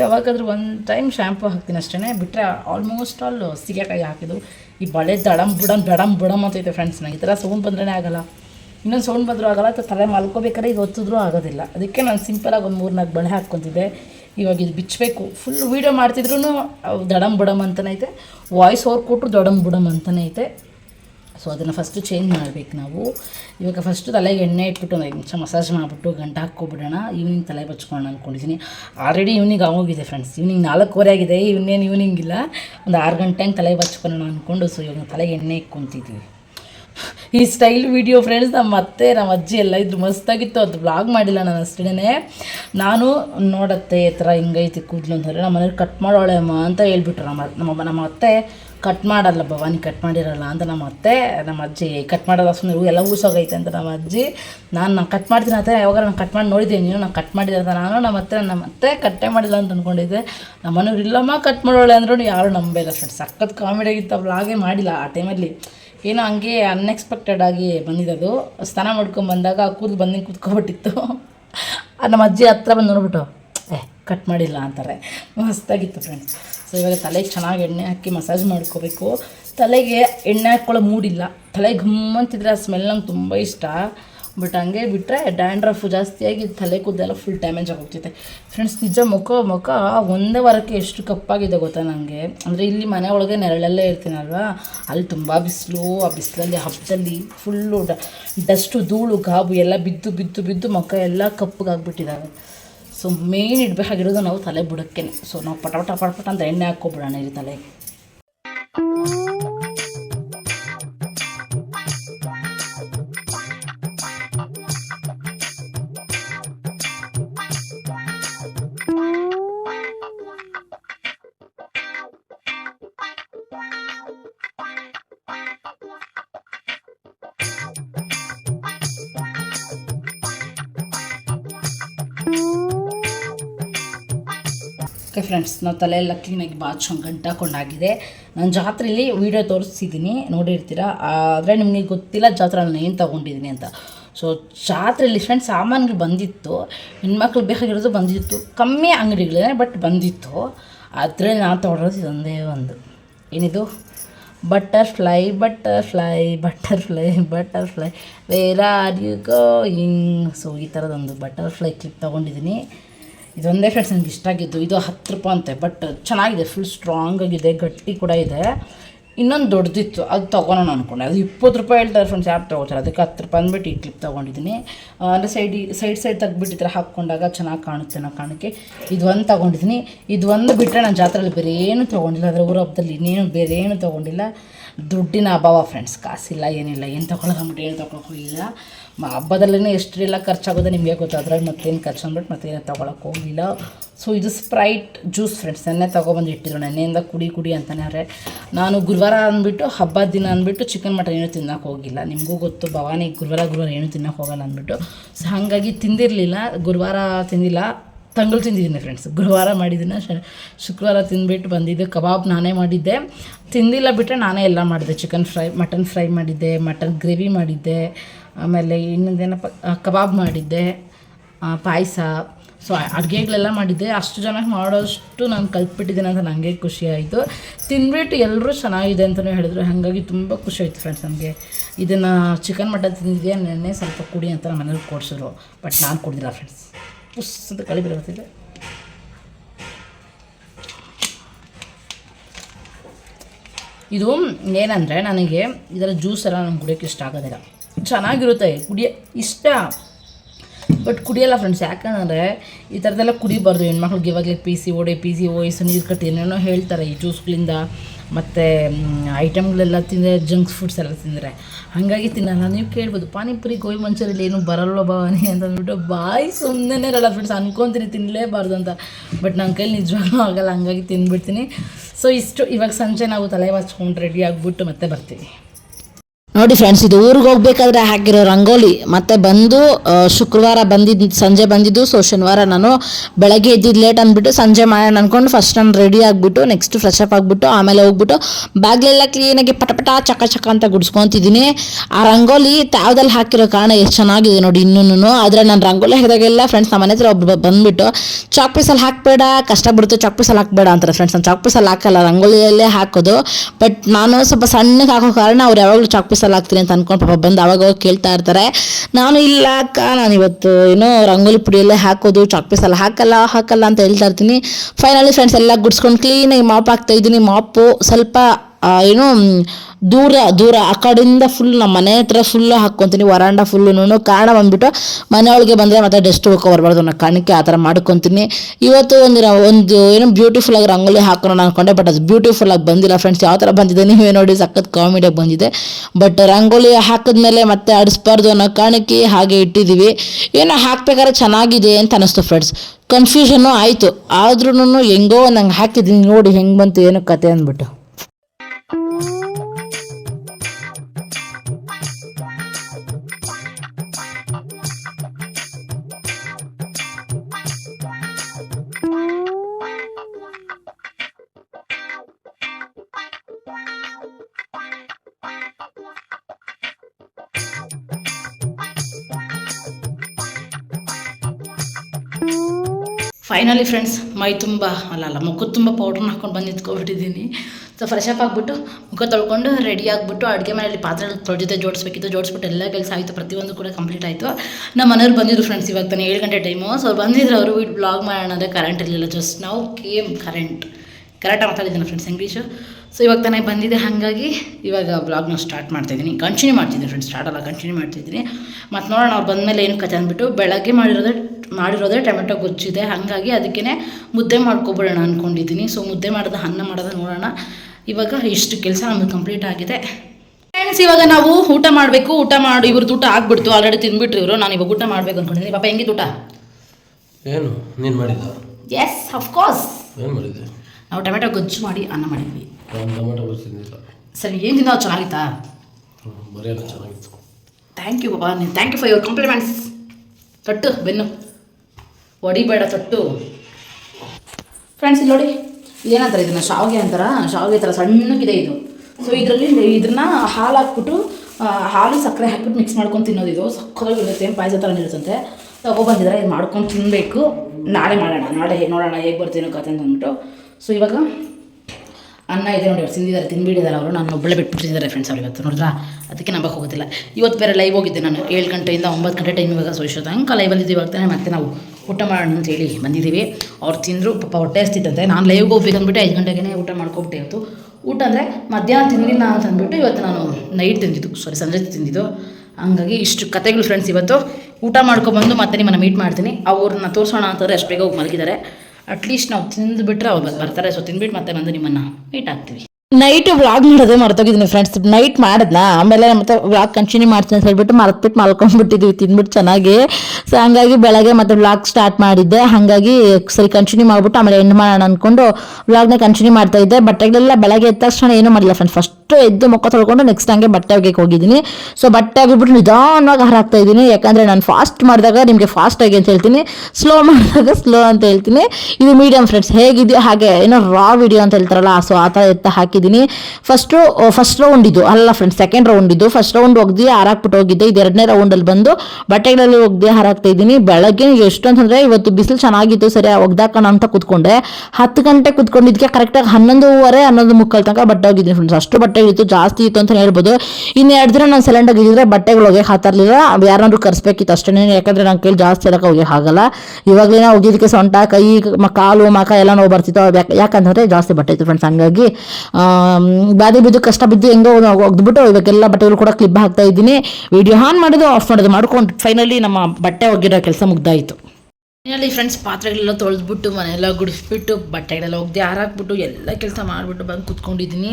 ಯಾವಾಗಾದ್ರೂ ಒಂದು ಟೈಮ್ ಶ್ಯಾಂಪು ಹಾಕ್ತೀನಿ ಅಷ್ಟೇ ಬಿಟ್ಟರೆ ಆಲ್ಮೋಸ್ಟ್ ಆಲ್ ಸೀಗೆಕಾಯಿ ಹಾಕಿದ್ದು. ಈ ಬಳೆ ದಡಮ್ ಬುಡಮ್ ದಡಮ್ ಬುಡಮ್ ಅಂತೈತೆ ಫ್ರೆಂಡ್ಸ್ ನನಗೆ ಈ ಥರ ಸೌಂಡ್ ಬಂದ್ರೇ ಆಗಲ್ಲ. ಇನ್ನೊಂದು ಸೌಂಡ್ ಬಂದರೂ ಆಗಲ್ಲ, ಅಥವಾ ತಲೆ ಮಲ್ಕೋಬೇಕಾದ್ರೆ ಇದು ಒತ್ತಿದ್ರೂ ಆಗೋದಿಲ್ಲ. ಅದಕ್ಕೆ ನಾನು ಸಿಂಪಲಾಗಿ ಒಂದು ಮೂರು ನಾಲ್ಕು ಬಳೆ ಹಾಕ್ಕೊತಿದ್ದೆ. ಇವಾಗ ಇದು ಬಿಚ್ಚಬೇಕು ಫುಲ್ ವೀಡಿಯೋ ಮಾಡ್ತಿದ್ರು ದಡಮ್ ಬುಡಮ್ ಅಂತಲೇ ಐತೆ. ವಾಯ್ಸ್ ಓವರ್ ಕೊಟ್ಟರು ದಡಮ್ ಬುಡಮ್ ಅಂತಲೇ ಐತೆ. ಸೊ ಅದನ್ನು ಫಸ್ಟು ಚೇಂಜ್ ಮಾಡಬೇಕು ನಾವು. ಇವಾಗ ಫಸ್ಟು ತಲೆಗೆ ಎಣ್ಣೆ ಇಟ್ಬಿಟ್ಟು ಒಂದು ನಿಮಿಷ ಮಸಾಜ್ ಮಾಡಿಬಿಟ್ಟು ಗಂಟೆ ಹಾಕ್ಕೊಬಿಡೋಣ. ಈವ್ನಿಂಗ್ ತಲೆ ಬಚ್ಕೊಳ್ಳೋಣ ಅಂದ್ಕೊಂಡಿದ್ದೀನಿ ಆಲ್ರೆಡಿ ಈವ್ನಿಂಗ್ ಆಗೋಗಿದೆ ಫ್ರೆಂಡ್ಸ್ ಈವ್ನಿಂಗ್ ನಾಲ್ಕೂವರೆ ಆಗಿದೆ. ಇವನ್ನೇನು ಈವ್ನಿಂಗ್ ಇಲ್ಲ. ಒಂದು ಆರು ಗಂಟೆ ತಲೆ ಬಚ್ಕೊಳ್ಳೋಣ ಅಂದ್ಕೊಂಡು ಸೊ ಇವಾಗ ತಲೆಗೆ ಎಣ್ಣೆ ಇಕ್ಕೊಂತಿದ್ವಿ ಈ ಸ್ಟೈಲ್ ವಿಡಿಯೋ ಫ್ರೆಂಡ್ಸ್ ನಮ್ಮ ಅತ್ತೆ ನಮ್ಮ ಅಜ್ಜಿ ಎಲ್ಲ ಇದ್ರು ಮಸ್ತಾಗಿತ್ತು. ಅದು ಬ್ಲಾಗ್ ಮಾಡಿಲ್ಲ ನಾನು ಅಷ್ಟೇ ನಾನು ನೋಡತ್ತೆ ಈ ಥರ ಹಿಂಗೈತಿ ಕೂದಲು ಅಂತಾರೆ. ನಮ್ಮ ಮನೇಲಿ ಕಟ್ ಮಾಡೋಳೆ ಅಮ್ಮ ಅಂತ ಹೇಳ್ಬಿಟ್ರು ನಮ್ಮ ನಮ್ಮ ನಮ್ಮ ಅತ್ತೆ ಕಟ್ ಮಾಡಲ್ಲ ಭವಾನಿ ಕಟ್ ಮಾಡಿರಲ್ಲ ಅಂತ ನಮ್ಮ ಅತ್ತೆ, ನಮ್ಮ ಅಜ್ಜಿ ಕಟ್ ಮಾಡೋದು ಸುಮ್ಮನೆ ಎಲ್ಲ ಊಸೋಗೈತೆ ಅಂತ ನಮ್ಮ ಅಜ್ಜಿ. ನಾನು ನಾನು ಕಟ್ ಮಾಡ್ತೀನಿ ಅಂತ ಯಾವಾಗ ನಾನು ಕಟ್ ಮಾಡಿ ನೋಡಿದ್ದೀನಿ. ನೀನು ನಾನು ಕಟ್ ಮಾಡಿದೆ ನಾನು ನಮ್ಮ ಅತ್ತೆ ನಮ್ಮ ಅತ್ತೆ ಕಟ್ಟೆ ಮಾಡಿಲ್ಲ ಅಂತ ಅಂದ್ಕೊಂಡಿದ್ದೆ ನಮ್ಮ ಮನೆಯವ್ರು ಇಲ್ಲಮ್ಮ ಕಟ್ ಮಾಡೋಳೆ ಅಂದ್ರೂ ಯಾರು ನಂಬೇಲ್ಲ ಫ್ರೆಂಡ್ಸ್ ಸಖತ್ ಕಾಮಿಡಿ ಆಗಿತ್ತು ಬ್ಲಾಗೇ ಮಾಡಿಲ್ಲ ಆ ಟೈಮಲ್ಲಿ ಏನೋ ಹಂಗೆ ಅನ್ಎಕ್ಸ್ಪೆಕ್ಟೆಡ್ ಆಗಿ ಬಂದಿದ್ದದು ಸ್ನಾನ ಮಾಡ್ಕೊಂಡು ಬಂದಾಗ ಕೂದಲು ಬಂದು ಕೂತ್ಕೊಬಿಟ್ಟಿತ್ತು. ನಮ್ಮ ಅಜ್ಜಿ ಹತ್ರ ಬಂದು ನೋಡ್ಬಿಟ್ಟು, ಏ ಕಟ್ ಮಾಡಿಲ್ಲ ಅಂತಾರೆ. ಮಸ್ತಾಗಿತ್ತು ಫ್ರೆಂಡ್ಸ್ ಸೊ ಇವಾಗ ತಲೆಗೆ ಚೆನ್ನಾಗಿ ಎಣ್ಣೆ ಹಾಕಿ ಮಸಾಜ್ ಮಾಡ್ಕೋಬೇಕು. ತಲೆಗೆ ಎಣ್ಣೆ ಹಾಕ್ಕೊಳ್ಳೋ ಮೂಡಿಲ್ಲ ತಲೆ ಘಮ್ಮಂತಿದ್ರೆ ಆ ಸ್ಮೆಲ್ ನಂಗೆ ತುಂಬ ಇಷ್ಟ. ಬಟ್ ಹಂಗೆ ಬಿಟ್ಟರೆ ಡ್ಯಾಂಡ್ರಫ್ ಜಾಸ್ತಿಯಾಗಿ ತಲೆ ಕೂದಲೆಲ್ಲ ಫುಲ್ ಡ್ಯಾಮೇಜ್ ಆಗೋಗ್ತಿದೆ. ಫ್ರೆಂಡ್ಸ್ ನಿಜ ಮುಖ ಮುಖ ಒಂದೇ ವಾರಕ್ಕೆ ಎಷ್ಟು ಕಪ್ಪಾಗಿದೆ ಗೊತ್ತಾ ನನಗೆ ಅಂದರೆ ಇಲ್ಲಿ ಮನೆ ಒಳಗೆ ನೆರಳಲ್ಲೇ ಇರ್ತೀನಲ್ವಾ? ಅಲ್ಲಿ ತುಂಬ ಬಿಸಿಲು, ಆ ಬಿಸಿಲಲ್ಲಿ ಹಬ್ಬದಲ್ಲಿ ಫುಲ್ಲು ಡಸ್ಟು ಧೂಳು, ಗಾಬು ಎಲ್ಲ ಬಿದ್ದು ಬಿದ್ದು ಬಿದ್ದು ಮುಖ ಎಲ್ಲ ಕಪ್ಪಗಾಗ್ಬಿಟ್ಟಿದ್ದಾವೆ ಸೊ ಮೇನ್ ಇಡಬೇಕಾಗಿರೋದು ನಾವು ತಲೆ ಬುಡಕ್ಕೆ ಸೊ ನಾವು ಪಟಪಟ ಪಟಪಟ ಪಟ ಪಟ ಅಂತ ಎಣ್ಣೆ ಹಾಕ್ಕೊಬಿಡೋಣ ಇಲ್ಲಿ ತಲೆಗೆ. ಓಕೆ ಫ್ರೆಂಡ್ಸ್ ನಾವು ತಲೆ ಎಲ್ಲ ಕ್ಲೀನಾಗಿ ಬಾಚ್ಕೊಂಡು ಗಂಟು ಹಾಕೊಂಡಾಗಿದೆ. ನಾನು ಜಾತ್ರೆಯಲ್ಲಿ ವೀಡಿಯೋ ತೋರಿಸಿದ್ದೀನಿ ನೋಡಿರ್ತೀರ? ಆದರೆ ನಿಮಗೆ ಗೊತ್ತಿಲ್ಲ ಜಾತ್ರೆ ನಾನು ಏನು ತೊಗೊಂಡಿದ್ದೀನಿ ಅಂತ. ಸೊ ಜಾತ್ರೆಯಲ್ಲಿ ಫ್ರೆಂಡ್ಸ್ ಸಾಮಾನುಗಳು ಬಂದಿತ್ತು. ಹೆಣ್ಮಕ್ಳು ಬೇಕಾಗಿರೋದು ಬಂದಿತ್ತು. ಕಮ್ಮಿ ಅಂಗಡಿಗಳೇ ಬಟ್ ಬಂದಿತ್ತು. ಅದರಲ್ಲಿ ನಾನು ತೊಗೊಳೋದು ಇದೊಂದೇ ಒಂದು. ಏನಿದು? Butterfly butterfly butterfly butterfly where are you going so ಈ ಥರದೊಂದು ಬಟರ್ಫ್ಲೈ ಕ್ಲಿಪ್ ತೊಗೊಂಡಿದ್ದೀನಿ ಇದೊಂದೇ ಫ್ರೆಂಡ್ಸ್ ನನಗೆ ಇಷ್ಟ ಆಗಿದ್ದು. ಇದು ಹತ್ತು ರೂಪಾಯಿ ಅಂತೆ. ಬಟ್ ಚೆನ್ನಾಗಿದೆ. ಫುಲ್ ಸ್ಟ್ರಾಂಗ್ ಆಗಿದೆ. ಗಟ್ಟಿ ಕೂಡ ಇದೆ. ಇನ್ನೊಂದು ದೊಡ್ಡದಿತ್ತು ಅದು ತೊಗೊಳೋಣ ಅಂದ್ಕೊಂಡೆ ಅದು ಇಪ್ಪತ್ತು ರೂಪಾಯಿ ಹೇಳ್ತಾರೆ ಫ್ರೆಂಡ್ಸ್ ಯಾರು ತೊಗೋತಾರೆ? ಅದಕ್ಕೆ ಹತ್ತು ರೂಪಾಯಿ ಅಂದ್ಬಿಟ್ಟು ಈ ಕ್ಲಿಪ್ ತೊಗೊಂಡಿದ್ದೀನಿ. ಅಂದರೆ ಸೈಡ್ ಸೈಡ್ ಸೈಡ್ ತೆಗ್ಬಿಟ್ಟು ಹಾಕ್ಕೊಂಡಾಗ ಚೆನ್ನಾಗಿ ಕಾಣುತ್ತೆ ಅನ್ನೋ ಕಾಣಕ್ಕೆ ಇದು ಒಂದು ತೊಗೊಂಡಿದ್ದೀನಿ. ಇದು ಒಂದು ಬಿಟ್ಟರೆ ನಾನು ಜಾತ್ರೆಯಲ್ಲಿ ಬೇರೆ ಏನು ತೊಗೊಂಡಿಲ್ಲ. ಅದರ ಊರ ಹಬ್ಬದಲ್ಲಿ ಇನ್ನೇನು ಬೇರೆ ಏನು ತೊಗೊಂಡಿಲ್ಲ. ದುಡ್ಡಿನ ಅಭಾವ ಫ್ರೆಂಡ್ಸ್ ಕಾಸಿಲ್ಲ, ಏನಿಲ್ಲ. ಏನು ತೊಗೊಳೋದು ಅಂದ್ಬಿಟ್ಟು ಏನು ತೊಗೊಳಕ್ಕೆ ಹೋಗಿಲ್ಲ ಹಬ್ಬದಲ್ಲೇ ಎಷ್ಟೆಲ್ಲ ಖರ್ಚಾಗೋದು ನಿಮಗೆ ಗೊತ್ತು. ಅದ್ರಾಗ ಮತ್ತೇನು ಖರ್ಚು ಅಂದ್ಬಿಟ್ಟು ಮತ್ತೇನು ತೊಗೊಳಕ್ಕೆ ಹೋಗಿಲ್ಲ. ಸೊ ಇದು ಸ್ಪ್ರೈಟ್ ಜ್ಯೂಸ್ ಫ್ರೆಂಡ್ಸ್ ನೆನ್ನೆ ತೊಗೊಬಂದು ಇಟ್ಟಿದ್ರು. ನೆನ್ನೆಯಿಂದ ಕುಡಿ ಕುಡಿ ಅಂತಲೇ ಅವರೇ. ನಾನು ಗುರುವಾರ ಅಂದ್ಬಿಟ್ಟು, ಹಬ್ಬದ ದಿನ ಅಂದ್ಬಿಟ್ಟು ಚಿಕನ್ ಮಟನ್ ಏನೂ ತಿನ್ನೋಕೆ ಹೋಗಿಲ್ಲ. ನಿಮಗೂ ಗೊತ್ತು, ಭವಾನಿ ಗುರುವಾರ ಗುರುವಾರ ಏನೂ ತಿನ್ನೋಕೆ ಹೋಗಲ್ಲ ಅಂದ್ಬಿಟ್ಟು. ಸೊ ಹಾಗಾಗಿ ತಿಂದಿರಲಿಲ್ಲ. ಗುರುವಾರ ತಿಂದಿಲ್ಲ. ತಂಗಳು ತಿಂದಿದ್ದೀನಿ ಫ್ರೆಂಡ್ಸ್ ಗುರುವಾರ ಮಾಡಿದ್ದೀನಿ ಶುಕ್ರವಾರ ತಿಂದ್ಬಿಟ್ಟು ಬಂದಿದ್ದೆ. ಕಬಾಬ್ ನಾನೇ ಮಾಡಿದ್ದೆ. ತಿಂದಿಲ್ಲ ಬಿಟ್ಟರೆ ನಾನೇ ಎಲ್ಲ ಮಾಡಿದೆ. ಚಿಕನ್ ಫ್ರೈ ಮಟನ್ ಫ್ರೈ ಮಾಡಿದ್ದೆ ಮಟನ್ ಗ್ರೇವಿ ಮಾಡಿದ್ದೆ. ಆಮೇಲೆ ಇನ್ನೊಂದೇನಪ್ಪ ಏನಪ್ಪ ಕಬಾಬ್ ಮಾಡಿದ್ದೆ ಪಾಯಸ. ಸೊ ಅಡುಗೆಗಳೆಲ್ಲ ಮಾಡಿದ್ದೆ. ಅಷ್ಟು ಜನಕ್ಕೆ ಮಾಡೋಷ್ಟು ನಾನು ಕಲ್ತ್ಬಿಟ್ಟಿದ್ದೀನಿ ಅಂತ ನನಗೆ ಖುಷಿ ಆಯಿತು. ತಿಂದ್ಬಿಟ್ಟು ಎಲ್ಲರೂ ಚೆನ್ನಾಗಿದೆ ಅಂತಲೂ ಹೇಳಿದ್ರು. ಹಾಗಾಗಿ ತುಂಬ ಖುಷಿ ಆಯಿತು ಫ್ರೆಂಡ್ಸ್ ನನಗೆ ಇದನ್ನು ಚಿಕನ್ ಮಟನ್ ತಿಂದಿದ್ದೆ ನೆನ್ನೆ ಸ್ವಲ್ಪ ಕುಡಿ ಅಂತ ನಮ್ಮ ಮನೇಲಿ ಕೊಡ್ಸಿದ್ರು. ಬಟ್ ನಾನು ಕುಡಿದಿಲ್ಲ ಫ್ರೆಂಡ್ಸ್ ಪುಸ್ ಅಂತ ಕಳಿ ಬರ್ತಿದೆ. ಇದು ಏನಂದರೆ, ನನಗೆ ಇದರ ಜ್ಯೂಸ್ ಎಲ್ಲ ನಂಗೆ ಕುಡಿಯೋಕ್ಕೆ ಇಷ್ಟ ಆಗೋದಿಲ್ಲ. ಚೆನ್ನಾಗಿರುತ್ತೆ. ಕುಡಿಯ, ಇಷ್ಟ. ಬಟ್ ಕುಡಿಯಲ್ಲ ಫ್ರೆಂಡ್ಸ್ ಯಾಕಂದರೆ ಈ ಥರದ್ದೆಲ್ಲ ಕುಡಿಬಾರ್ದು. ಹೆಣ್ಮಕ್ಳಿಗೆ ಇವಾಗಲೇ P C ಓಡೆ P C O ನೀರು ಕಟ್ಟಿ ಏನೇನೋ ಹೇಳ್ತಾರೆ ಈ ಜ್ಯೂಸ್ಗಳಿಂದ ಮತ್ತು ಐಟಮ್ಗಳೆಲ್ಲ ತಿಂದರೆ ಜಂಕ್ ಫುಡ್ಸ್ ಎಲ್ಲ ತಿಂದರೆ. ಹಾಗಾಗಿ ತಿನ್ನಲ್ಲ. ನೀವು ಕೇಳ್ಬೋದು, ಪಾನಿಪುರಿ, ಗೋಬಿ ಮಂಚೂರಿಯಲ್ಲಿ ಏನು ಬರಲ್ಲ ಭವಾನಿ ಅಂತ ಅಂದ್ಬಿಟ್ಟು ಬಾಯಿ ಸುಮ್ಮನೆ ಇರಲ್ಲ ಫ್ರೆಂಡ್ಸ್ ಅನ್ಕೊತೀನಿ ತಿನ್ನಲೇಬಾರ್ದು ಅಂತ. ಬಟ್ ನನ್ನ ಕೈಲಿ ನಿಜವಾಗ್ಲೂ ಆಗಲ್ಲ. ಹಂಗಾಗಿ ತಿಂದ್ಬಿಡ್ತೀನಿ ಸೊ ಇಷ್ಟು ಇವಾಗ ಸಂಜೆ ನಾವು ತಲೆ ಬಾಚ್ಕೊಂಡು ರೆಡಿ ಆಗಿಬಿಟ್ಟು ಮತ್ತೆ ಬರ್ತೀವಿ. ನೋಡಿ ಫ್ರೆಂಡ್ಸ್ ಇದು ಊರಿಗೆ ಹೋಗ್ಬೇಕಾದ್ರೆ ಹಾಕಿರೋ ರಂಗೋಲಿ. ಮತ್ತೆ ಬಂದು ಶುಕ್ರವಾರ ಬಂದಿದ್ದು, ಸಂಜೆ ಬಂದಿದ್ದು, ಸೊ ಶನಿವಾರ ನಾನು ಬೆಳಗ್ಗೆ ಎದ್ದಿದ್ದು ಲೇಟ್ ಅಂದ್ಬಿಟ್ಟು, ಸಂಜೆ ಮಾಡೋಣ ಅನ್ಕೊಂಡು ಫಸ್ಟ್ ನಾನು ರೆಡಿ ಆಗಿಬಿಟ್ಟು ನೆಕ್ಸ್ಟ್ ಫ್ರೆಶ್ ಅಪ್ ಆಗಿಬಿಟ್ಟು, ಆಮೇಲೆ ಹೋಗ್ಬಿಟ್ಟು, ಬಾಗ್ಲೆಲ್ಲ ಕ್ಲೀನಾಗಿ ಪಟ ಪಟ ಚಕ ಚಕ ಅಂತ ಗುಡ್ಸ್ಕೊತಿದ್ದೀನಿ. ಆ ರಂಗೋಲಿ ತಾವದಲ್ಲಿ ಹಾಕಿರೋ ಕಾರಣ ಎಷ್ಟು ಚೆನ್ನಾಗಿದೆ ನೋಡಿ ಇನ್ನೂ ಆದರೆ ನಾನು ರಂಗೋಲಿ ಹಾಕಿದಾಗೆಲ್ಲ ಫ್ರೆಂಡ್ಸ್ ನಮ್ಮ ಮನೆ ಹತ್ರ ಒಬ್ರು ಬಂದ್ಬಿಟ್ಟು ಚಾಕ್ ಪೀಸಲ್ಲಿ ಹಾಕಬೇಡ, ಕಷ್ಟ ಬಿಡುತ್ತೆ ಚಾಕ್ ಪೀಸಲ್ಲಿ ಹಾಕಬೇಡ ಅಂತಾರೆ ಫ್ರೆಂಡ್ಸ್ ನಾನು ಚಾಕ್ ಪೀಸಲ್ಲಿ ಹಾಕಲ್ಲ, ರಂಗೋಲಿಯಲ್ಲೇ ಹಾಕೋದು. ಬಟ್ ನಾನು ಸ್ವಲ್ಪ ಸಣ್ಣಗೆ ಹಾಕೋ ಕಾರಣ ಅವ್ರು ಯಾವಾಗಲೂ ಚಾಕ್ ಪೀಸಲ್ಲಿ ಹಾಕ್ತೀನಿ ಅಂತ ಅನ್ಕೊಂಡು ಪಾಪ ಬಂದು ಅವಾಗ ಕೇಳ್ತಾ ಇರ್ತಾರೆ. ನಾನು ಇಲ್ಲ ಅಕ್ಕ, ನಾನು ಇವತ್ತು ಏನೋ ರಂಗೋಲಿ ಪುಡಿಯಲ್ಲೇ ಹಾಕೋದು ಚಾಕ್ ಎಲ್ಲ ಹಾಕಲ್ಲ ಹಾಕಲ್ಲ ಅಂತ ಹೇಳ್ತಾ ಇರ್ತೀನಿ. ಫೈನಲಿ ಫ್ರೆಂಡ್ಸ್ ಎಲ್ಲ ಗುಡ್ಸ್ಕೊಂಡು ಕ್ಲೀನಾಗಿ ಮಾಪ್ ಹಾಕ್ತಾ ಇದ್ದೀನಿ. ಮಾಪು ಸ್ವಲ್ಪ ಏನು ದೂರ ದೂರ, ಆ ಕಡೆಯಿಂದ ಫುಲ್ ನಮ್ಮ ಮನೆ ಹತ್ರ ಫುಲ್ ಹಾಕ್ಕೊತೀನಿ ವರಾಂಡ ಫುಲ್ಲು ಕಾರಣ ಬಂದ್ಬಿಟ್ಟು ಮನೆಯೊಳಗೆ ಬಂದರೆ ಮತ್ತೆ ಡಸ್ಟ್ ಹೋಗೋ ಬರಬಾರ್ದು ಅನ್ನೋ ಕಾಣಿಕೆ ಆ ಥರ ಮಾಡ್ಕೊತೀನಿ. ಇವತ್ತು ಒಂದು ಒಂದು ಏನು ಬ್ಯೂಟಿಫುಲ್ ಆಗಿ ರಂಗೋಲಿ ಹಾಕೋಣ ಅನ್ಕೊಂಡೆ ಬಟ್ ಅದು ಬ್ಯೂಟಿಫುಲ್ ಆಗಿ ಬಂದಿಲ್ಲ ಫ್ರೆಂಡ್ಸ್ ಯಾವ ಥರ ಬಂದಿದೆ ನೀವೇ ನೋಡಿ, ಸಖತ್ ಕಾಮಿಡಿಯಾಗಿ ಬಂದಿದೆ. ಬಟ್ ರಂಗೋಲಿ ಹಾಕಿದ್ಮೇಲೆ ಮತ್ತೆ ಆಡಿಸ್ಬಾರ್ದು ಅನ್ನೋ ಕಾಣಿಕೆ ಹಾಗೆ ಇಟ್ಟಿದ್ದೀವಿ. ಏನೋ ಹಾಕ್ಬೇಕಾದ್ರೆ ಚೆನ್ನಾಗಿದೆ ಅಂತ ಅನಿಸ್ತು ಫ್ರೆಂಡ್ಸ್ ಕನ್ಫ್ಯೂಷನ್ನು ಆಯಿತು. ಆದ್ರೂ ಹೆಂಗೋ ನಂಗೆ ಹಾಕಿದ್ದೀನಿ, ನೋಡಿ ಹೆಂಗೆ ಬಂತು, ಏನು ಕತೆ ಅಂದ್ಬಿಟ್ಟು. ಫೈನಲಿ ಫ್ರೆಂಡ್ಸ್ ಮೈ ತುಂಬ, ಅಲ್ಲ ಅಲ್ಲ, ಮುಖದ ತುಂಬ ಪೌಡ್ರನ್ನ ಹಾಕೊಂಡು ಬಂದು ನಿಂತ್ಕೊಬಿಟ್ಟಿದ್ದೀನಿ ಸೊ ಫ್ರೆಶ್ ಅಪ್ ಆಗಿಬಿಟ್ಟು ಮುಖ ತೊಳ್ಕೊಂಡು ರೆಡಿ ಆಗಿಬಿಟ್ಟು ಅಡುಗೆ ಮನೆಯಲ್ಲಿ ಪಾತ್ರೆ ಜೊತೆ ಜೋಡಿಸ್ಬೇಕಿತ್ತು. ಜೋಡಿಸ್ಬಿಟ್ಟು ಎಲ್ಲ ಕೆಲಸ ಆಯಿತು. ಪ್ರತಿಯೊಂದು ಕೂಡ ಕಂಪ್ಲೀಟ್ ಆಯಿತು. ನಮ್ಮ ಮನೆಯವ್ರು ಬಂದಿದ್ರು ಫ್ರೆಂಡ್ಸ್ ಇವಾಗ ತಾನೆ ಏಳು ಗಂಟೆ ಟೈಮು ಸೊ ಬಂದಿದ್ರು, ಅವರು ವೀಡ್ ಬ್ಲಾಗ್ ಮಾಡೋಣ ಅಂದರೆ ಕರೆಂಟ್ ಇರಲಿಲ್ಲ. ಜಸ್ಟ್ ನಾವು ಕೇಮ್ ಕರೆಂಟ್ ಕರೆಕ್ಟಾಗಿ ಮಾತಾಡಿದ್ದೀನಿ ಫ್ರೆಂಡ್ಸ್ ಇಂಗ್ಲೀಷು ಸೊ ಇವಾಗ ತಾನೇ ಬಂದಿದೆ. ಹಾಗಾಗಿ ಇವಾಗ ಬ್ಲಾಗ್ನ ಸ್ಟಾರ್ಟ್ ಮಾಡ್ತಾಯಿದ್ದೀನಿ ಕಂಟಿನ್ಯೂ ಮಾಡ್ತಿದ್ದೀನಿ ಫ್ರೆಂಡ್ಸ್ ಸ್ಟಾರ್ಟ್ ಅಲ್ಲ ಕಂಟಿನ್ಯೂ ಮಾಡ್ತಿದ್ದೀನಿ. ಮತ್ತು ನೋಡೋಣ, ಅವ್ರು ಬಂದಮೇಲೆ ಏನು ಕತೆ ಅಂದ್ಬಿಟ್ಟು ಬೆಳಗ್ಗೆ ಮಾಡಿರೋದೇ ಮಾಡಿರೋದೇ ಟೊಮೆಟೊ ಗೊಜ್ಜಿದೆ. ಹಾಗಾಗಿ ಅದಕ್ಕೇ ಮುದ್ದೆ ಮಾಡ್ಕೊಬಿಡೋಣ ಅಂದ್ಕೊಂಡಿದ್ದೀನಿ ಸೊ ಮುದ್ದೆ ಮಾಡೋದು ಅನ್ನ ಮಾಡೋದ ನೋಡೋಣ. ಇವಾಗ ಇಷ್ಟು ಕೆಲಸ ನಮಗೆ ಕಂಪ್ಲೀಟ್ ಆಗಿದೆ. ಫ್ರೆಂಡ್ಸ್ ಇವಾಗ ನಾವು ಊಟ ಮಾಡಬೇಕು. ಊಟ ಮಾಡಿ ಇವ್ರದ್ದು ಊಟ ಆಗ್ಬಿಡ್ತು. ಆಲ್ರೆಡಿ ತಿಂದ್ಬಿಟ್ರು ಇವರು. ನಾನು ಇವಾಗ ಊಟ ಮಾಡ್ಬೇಕು ಅಂದ್ಕೊಂಡಿದ್ದೀನಿ ಪಾಪ ಹೆಂಗಿದ್ದು ಊಟ? ಏನು? ನೀನು ಮಾಡಿದ್ದು? ಎಸ್ ಅಫ್ಕೋರ್ಸ್ ಏನು ಮಾಡಿದ್ದೆ? ನಾವು ಟೊಮೆಟೊ ಗೊಜ್ಜು ಮಾಡಿ ಅನ್ನ ಮಾಡಿದ್ವಿ. ಟೊಮೆಟೊ ಗೊಜ್ಜು ತಿಂದಿಲ್ಲ. ಸರಿ ಏನು ತಿಂದ? ಚೆನ್ನಾಗಿತ್ತಾ? ಬರೆಯೋದು ಚೆನ್ನಾಗಿತ್ತು. ಥ್ಯಾಂಕ್ ಯು ಬಾಬಾ. ನೀನು thank you for your compliments ಕಟ್ಟು ಬೆನ್ನು. ಹೊಡಿಬೇಡ ತೊಟ್ಟು. ಫ್ರೆಂಡ್ಸ್ ಇಲ್ಲಿ ನೋಡಿ ಏನಂತಾರೆ ಇದನ್ನು? ಶಾವಿಗೆ ಅಂತಾರ? ಶಾವಿಗೆ ಥರ ಸಣ್ಣಗಿದೆ ಇದು. ಸೊ ಇದರಲ್ಲಿ ಇದನ್ನ ಹಾಲು ಹಾಕ್ಬಿಟ್ಟು ಹಾಲು ಸಕ್ಕರೆ ಹಾಕ್ಬಿಟ್ಟು ಮಿಕ್ಸ್ ಮಾಡ್ಕೊಂಡು ತಿನ್ನೋದು ಇದು. ಸಕ್ಕತ್ತಾಗಿರುತ್ತೆ ಸೇಮ್ ಪಾಯಸ ಥರ ಇರುತ್ತಂತೆ. ತಗೊಬಂದಿದ್ರೆ ಇದು ಮಾಡ್ಕೊಂಡು ತಿನ್ನಬೇಕು ನಾಳೆ ಮಾಡೋಣ. ನಾಳೆ ಹೇಗೆ ನೋಡೋಣ ಹೇಗೆ ಬರ್ತೀನೋ ಕತೆ ಅಂತ ಅಂದ್ಬಿಟ್ಟು. ಸೊ ಇವಾಗ ಅನ್ನ ಇದೆ ನೋಡಿ ಅವ್ರು ತಿಂದಿದ್ದಾರೆ. ತಿನ್ಬಿಟ್ಟಿದ್ದಾರೆ ಅವರು. ನಾನು ಒಬ್ಬಳೆ ಬಿಟ್ಬಿಟ್ಟಿದ್ದಾರೆ ಫ್ರೆಂಡ್ಸ್ ಅವ್ರು ಇವತ್ತು. ನೋಡಿದ್ರ? ಅದಕ್ಕೆ ನಂಬಕ್ಕೆ ಹೋಗೋದಿಲ್ಲ. ಇವತ್ತು ಬೇರೆ ಲೈವ್ ಹೋಗಿದ್ದೆ ನಾನು. ಏಳು ಗಂಟೆಯಿಂದ ಒಂಬತ್ತು ಗಂಟೆ ಟೈಮ್ ಇವಾಗ. ಸೊ ಇಷ್ಟೊತ್ತು ತನಕ ಲೈವಲ್ಲಿ ಇವಾಗ ತಾನೇ ಮತ್ತೆ ನಾವು. ಊಟ ಮಾಡೋಣ ಅಂತ ಹೇಳಿ ಬಂದಿದ್ದೀವಿ. ಅವ್ರು ತಿಂದರು, ಪಾಪ ಹೊಟ್ಟೆ ಹಸ್ತಿತ್ತಂತೆ. ನಾನು ಲೈವ್ಗೆ ಹೋಗ್ಬೇಕು ಅಂದ್ಬಿಟ್ಟು ಐದು ಗಂಟೆಗೆ ಊಟ ಮಾಡ್ಕೊಬಿಟ್ಟೆ ಇವತ್ತು. ಊಟ ಅಂದರೆ ಮಧ್ಯಾಹ್ನ ತಿಂದಿಲ್ಲ ಅಂತ ಅಂದ್ಬಿಟ್ಟು ಇವತ್ತು ನಾನು ನೈಟ್ ತಿಂದಿದ್ದು. ಸಾರಿ ಸಂಜೆ ತಿಂದಿದ್ದು. ಹಂಗಾಗಿ ಇಷ್ಟು ಕತೆಗಳು ಫ್ರೆಂಡ್ಸ್ ಇವತ್ತು. ಊಟ ಮಾಡ್ಕೊಬಂದು ಮತ್ತೆ ನಿಮ್ಮನ್ನು ಮೀಟ್ ಮಾಡ್ತೀನಿ. ಅವ್ರನ್ನ ತೋರಿಸೋಣ ಅಂತಂದರೆ ಅಷ್ಟು ಬೇಗ ಹೋಗಿ ಮಲಗಿದ್ದಾರೆ. ಅಟ್ಲೀಸ್ಟ್ ನಾವು ತಿಂದುಬಿಟ್ರೆ ಅವ್ರು ಬರ್ತಾರೆ. ಸೊ ತಿಂದ್ಬಿಟ್ಟು ಮತ್ತೆ ಬಂದು ನಿಮ್ಮನ್ನು ಮೀಟ್ ಆಗ್ತೀವಿ. ನೈಟ್ ವ್ಲಾಗ್ ಮಾಡೋದೇ ಮರ್ತೋಗಿದ್ದೀನಿ ಫ್ರೆಂಡ್ಸ್ ನೈಟ್ ಮಾಡಿದ್ನ? ಆಮೇಲೆ ಮತ್ತೆ ವ್ಲಾಗ್ ಕಂಟಿನ್ಯೂ ಮಾಡ್ತೀನಿ ಅಂತ ಹೇಳ್ಬಿಟ್ಟು ಮರ್ತ್ಬಿಟ್ಟು ಮಲ್ಕೊಂಡ್ಬಿಟ್ಟಿದ್ವಿ ತಿಂದ್ಬಿಟ್ಟು ಚೆನ್ನಾಗಿ. ಸೊ ಹಂಗಾಗಿ ಬೆಳಗ್ಗೆ ಮತ್ತೆ ವ್ಲಾಗ್ ಸ್ಟಾರ್ಟ್ ಮಾಡಿದ್ದೆ. ಹಾಗಾಗಿ ಸರಿ ಕಂಟಿನ್ಯೂ ಮಾಡ್ಬಿಟ್ಟು ಆಮೇಲೆ ಎಂಡ್ ಮಾಡೋಣ ಅಂದ್ಕೊಂಡು ವ್ಲಾಗ್ನ ಕಂಟಿನ್ಯೂ ಮಾಡ್ತಾ ಇದ್ದೆ. ಬಟ್ಟೆಗಳೆಲ್ಲ ಬೆಳಗ್ಗೆ ಎದ್ದ ತಕ್ಷಣ ಏನೂ ಮಾಡಿಲ್ಲ ಫ್ರೆಂಡ್ಸ್ ಫಸ್ಟ್ ಎದ್ದು ಮುಖ ತೊಳ್ಕೊಂಡು ನೆಕ್ಸ್ಟ್ ಹಂಗೆ ಬಟ್ಟೆ ಒಗೆಯಕ್ಕೆ ಹೋಗಿದ್ದೀನಿ. ಸೊ ಬಟ್ಟೆ ಆಗಿಬಿಟ್ಟು ನಿಧಾನವಾಗಿ ಹಾರಾಗ್ತಾ ಇದ್ದೀನಿ. ಯಾಕಂದರೆ ನಾನು ಫಾಸ್ಟ್ ಮಾಡಿದಾಗ ನಿಮಗೆ ಫಾಸ್ಟ್ ಆಗಿ ಅಂತ ಹೇಳ್ತೀನಿ. ಸ್ಲೋ ಮಾಡಿದಾಗ ಸ್ಲೋ ಅಂತ ಹೇಳ್ತೀನಿ. ಇದು ಮೀಡಿಯಂ ಫ್ರೆಂಡ್ಸ್ ಹೇಗಿದೆಯೋ ಹಾಗೆ ಏನೋ ರಾ ವಿಡಿಯೋ ಅಂತ ಹೇಳ್ತಾರಲ್ಲ ಸೊ ಆ ಥರ ಎತ್ತ ಹಾಕಿ ಹಾಕಿದ್ದೀನಿ. ಫಸ್ಟು ಫಸ್ಟ್ ರೌಂಡ್ ಇದು. ಅಲ್ಲ ಫ್ರೆಂಡ್ಸ್ ಸೆಕೆಂಡ್ ರೌಂಡ್ ಇದು. ಫಸ್ಟ್ ರೌಂಡ್ ಒಗ್ದು ಹಾರಾಕ್ಬಿಟ್ಟು ಹೋಗಿದ್ದೆ. ಇದು ಎರಡನೇ ರೌಂಡಲ್ಲಿ ಬಂದು ಬಟ್ಟೆಗಳಲ್ಲಿ ಒಗ್ದು ಹಾರಾಕ್ತಾ ಇದ್ದೀನಿ. ಬೆಳಗ್ಗೆ ಎಷ್ಟು ಅಂತಂದರೆ ಇವತ್ತು ಬಿಸಿಲು ಚೆನ್ನಾಗಿತ್ತು ಸರಿ ಒಗ್ದಾಕೋಣ ಅಂತ ಕೂತ್ಕೊಂಡೆ. ಹತ್ತು ಗಂಟೆ ಕೂತ್ಕೊಂಡಿದ್ದಕ್ಕೆ ಕರೆಕ್ಟಾಗಿ ಹನ್ನೊಂದುವರೆ, ಹನ್ನೊಂದು ಮುಕ್ಕಲ್ ತನಕ ಬಟ್ಟೆ ಹೋಗಿದ್ದೀನಿ ಫ್ರೆಂಡ್ಸ್ ಅಷ್ಟು ಬಟ್ಟೆ ಇತ್ತು, ಜಾಸ್ತಿ ಇತ್ತು ಅಂತ ಹೇಳ್ಬೋದು. ಇನ್ನು ಎರಡು ದಿನ ನಾನು ಸಿಲಿಂಡರ್ ಇದ್ದಿದ್ರೆ ಬಟ್ಟೆಗಳು ಹೋಗಿ ಹಾತಾರಲಿಲ್ಲ ಯಾರಾದ್ರೂ ಕರೆಸ್ಬೇಕಿತ್ತು ಅಷ್ಟೇ ಯಾಕಂದರೆ ನಾನು ಕೈಲಿ ಜಾಸ್ತಿ ಎಲ್ಲ ಹೋಗಿ ಆಗಲ್ಲ. ಇವಾಗಲೇ ಹೋಗಿದ್ದಕ್ಕೆ ಸೊಂಟ, ಕೈ ಕಾಲು ಮಕ ಎಲ್ಲ ನೋವು ಬರ್ತಿತ್ತು. ಯಾಕಂತಂದ್ರೆ ಜಾಸ್ತಿ ಬಟ್ಟೆ ಇತ್ತು ಫ್ರೆಂಡ್ಸ್ ಹಂಗಾಗಿ ಬಾಧೆ ಬಿದ್ದು ಕಷ್ಟ ಬಿದ್ದು ಹೆಂಗೋ ಒಗ್ದ್ಬಿಟ್ಟು ಇವಾಗೆಲ್ಲ ಬಟ್ಟೆಗಳು ಕೂಡ ಕ್ಲಿಪ್ ಹಾಕ್ತಾ ಇದ್ದೀನಿ. ವಿಡಿಯೋ ಆನ್ ಮಾಡೋದು ಆಫ್ ಮಾಡೋದು ಮಾಡ್ಕೊಂಡು ಫೈನಲಿ ನಮ್ಮ ಬಟ್ಟೆ ಒಗ್ಗಿರೋ ಕೆಲಸ ಮುಗ್ದಾಯಿತು. ಫೈನಲಿ ಫ್ರೆಂಡ್ಸ್ ಪಾತ್ರೆಗಳೆಲ್ಲ ತೊಳೆದ್ಬಿಟ್ಟು ಮನೆಯೆಲ್ಲ ಗುಡಿಸ್ಬಿಟ್ಟು ಬಟ್ಟೆಗಳೆಲ್ಲ ಒಗ್ದು ಹಾರಾಕ್ಬಿಟ್ಟು ಎಲ್ಲ ಕೆಲಸ ಮಾಡಿಬಿಟ್ಟು ಬಂದು ಕುತ್ಕೊಂಡಿದ್ದೀನಿ.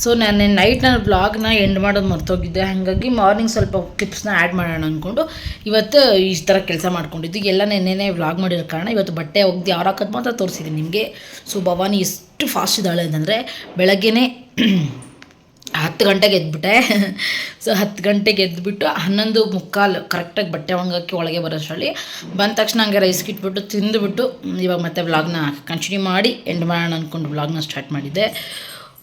ಸೊ ನಾನು ನೈಟ್ ನಾನು ಬ್ಲಾಗ್ನ ಎಂಡ್ ಮಾಡೋದು ಮರ್ತೋಗಿದ್ದೆ ಹಾಗಾಗಿ ಮಾರ್ನಿಂಗ್ ಸ್ವಲ್ಪ ಕ್ಲಿಪ್ಸ್ನ ಆ್ಯಡ್ ಮಾಡೋಣ ಅಂದ್ಕೊಂಡು ಇವತ್ತು ಈ ಥರ ಕೆಲಸ ಮಾಡ್ಕೊಂಡಿದ್ದು. ಎಲ್ಲ ನೆನ್ನೆನೇ ವ್ಲಾಗ್ ಮಾಡಿರೋ ಕಾರಣ ಇವತ್ತು ಬಟ್ಟೆ ಒಗ್ದು ಹಾರಾಕೋದು ಮಾತ್ರ ತೋರಿಸಿದ್ದೀನಿ ನಿಮಗೆ. ಸೊ ಭವಾನಿ ಎಷ್ಟು ಫಾಸ್ಟ್ ಇದ್ದಾಳೆ ಅಂತಂದರೆ ಬೆಳಗ್ಗೆನೇ ಹತ್ತು ಗಂಟೆಗೆ ಎದ್ಬಿಟ್ಟೆ. ಸೊ ಹತ್ತು ಗಂಟೆಗೆ ಎದ್ಬಿಟ್ಟು ಹನ್ನೊಂದು ಮುಕ್ಕಾಲು ಕರೆಕ್ಟಾಗಿ ಬಟ್ಟೆ ಒಣಗಕ್ಕೆ ಒಳಗೆ ಬರೋಷ್ಟರಲ್ಲಿ ಬಂದ ತಕ್ಷಣ ಹಂಗೆ ರೈಸ್ ಇಟ್ಬಿಟ್ಟು ತಿಂದುಬಿಟ್ಟು ಇವಾಗ ಮತ್ತೆ ವ್ಲಾಗ್ನ ಕಂಟಿನ್ಯೂ ಮಾಡಿ ಎಂಡ್ ಮಾಡೋಣ ಅಂದ್ಕೊಂಡು ವ್ಲಾಗ್ನ ಸ್ಟಾರ್ಟ್ ಮಾಡಿದ್ದೆ.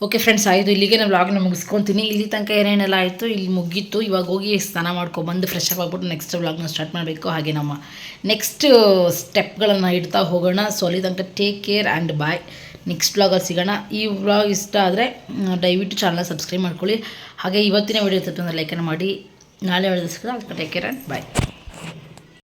ಓಕೆ ಫ್ರೆಂಡ್ಸ್ ಆಯಿತು. ಇಲ್ಲಿಗೆ ನಾನು ವ್ಲಾಗ್ನ ಮುಗಿಸ್ಕೊತೀನಿ. ಇಲ್ಲಿ ತನಕ ಏನೇನೆಲ್ಲ ಆಯಿತು, ಇಲ್ಲಿ ಮುಗೀತು. ಇವಾಗ ಹೋಗಿ ಸ್ನಾನ ಮಾಡ್ಕೊಬಂದು ಫ್ರೆಶ್ ಅಪ್ ಆಗ್ಬಿಟ್ಟು ನೆಕ್ಸ್ಟ್ ವ್ಲಾಗ್ನ ಸ್ಟಾರ್ಟ್ ಮಾಡಬೇಕು. ಹಾಗೆ ನಮ್ಮ ನೆಕ್ಸ್ಟ್ ಸ್ಟೆಪ್ಗಳನ್ನು ಇಡ್ತಾ ಹೋಗೋಣ. ಸೊ ಅಲ್ಲಿ ತನಕ take care and bye next ವ್ಲಾಗಲ್ಲಿ ಸಿಗೋಣ. ಈ ವ್ಲಾಗ್ ಇಷ್ಟ ಆದರೆ ದಯವಿಟ್ಟು ಚಾನಲ್ ಸಬ್ಸ್ಕ್ರೈಬ್ ಮಾಡ್ಕೊಳ್ಳಿ. ಹಾಗೆ ಇವತ್ತಿನ ವೀಡಿಯೋ ಇರ್ತದೆ ಲೈಕನ್ನು ಮಾಡಿ. ನಾಳೆ ಹೇಳಿದ್ರೆ ಸಿಗೋಣ ಅದಕ್ಕೆ ಟೇಕ್ ಕೇರ್ ಆ್ಯಂಡ್ ಬಾಯ್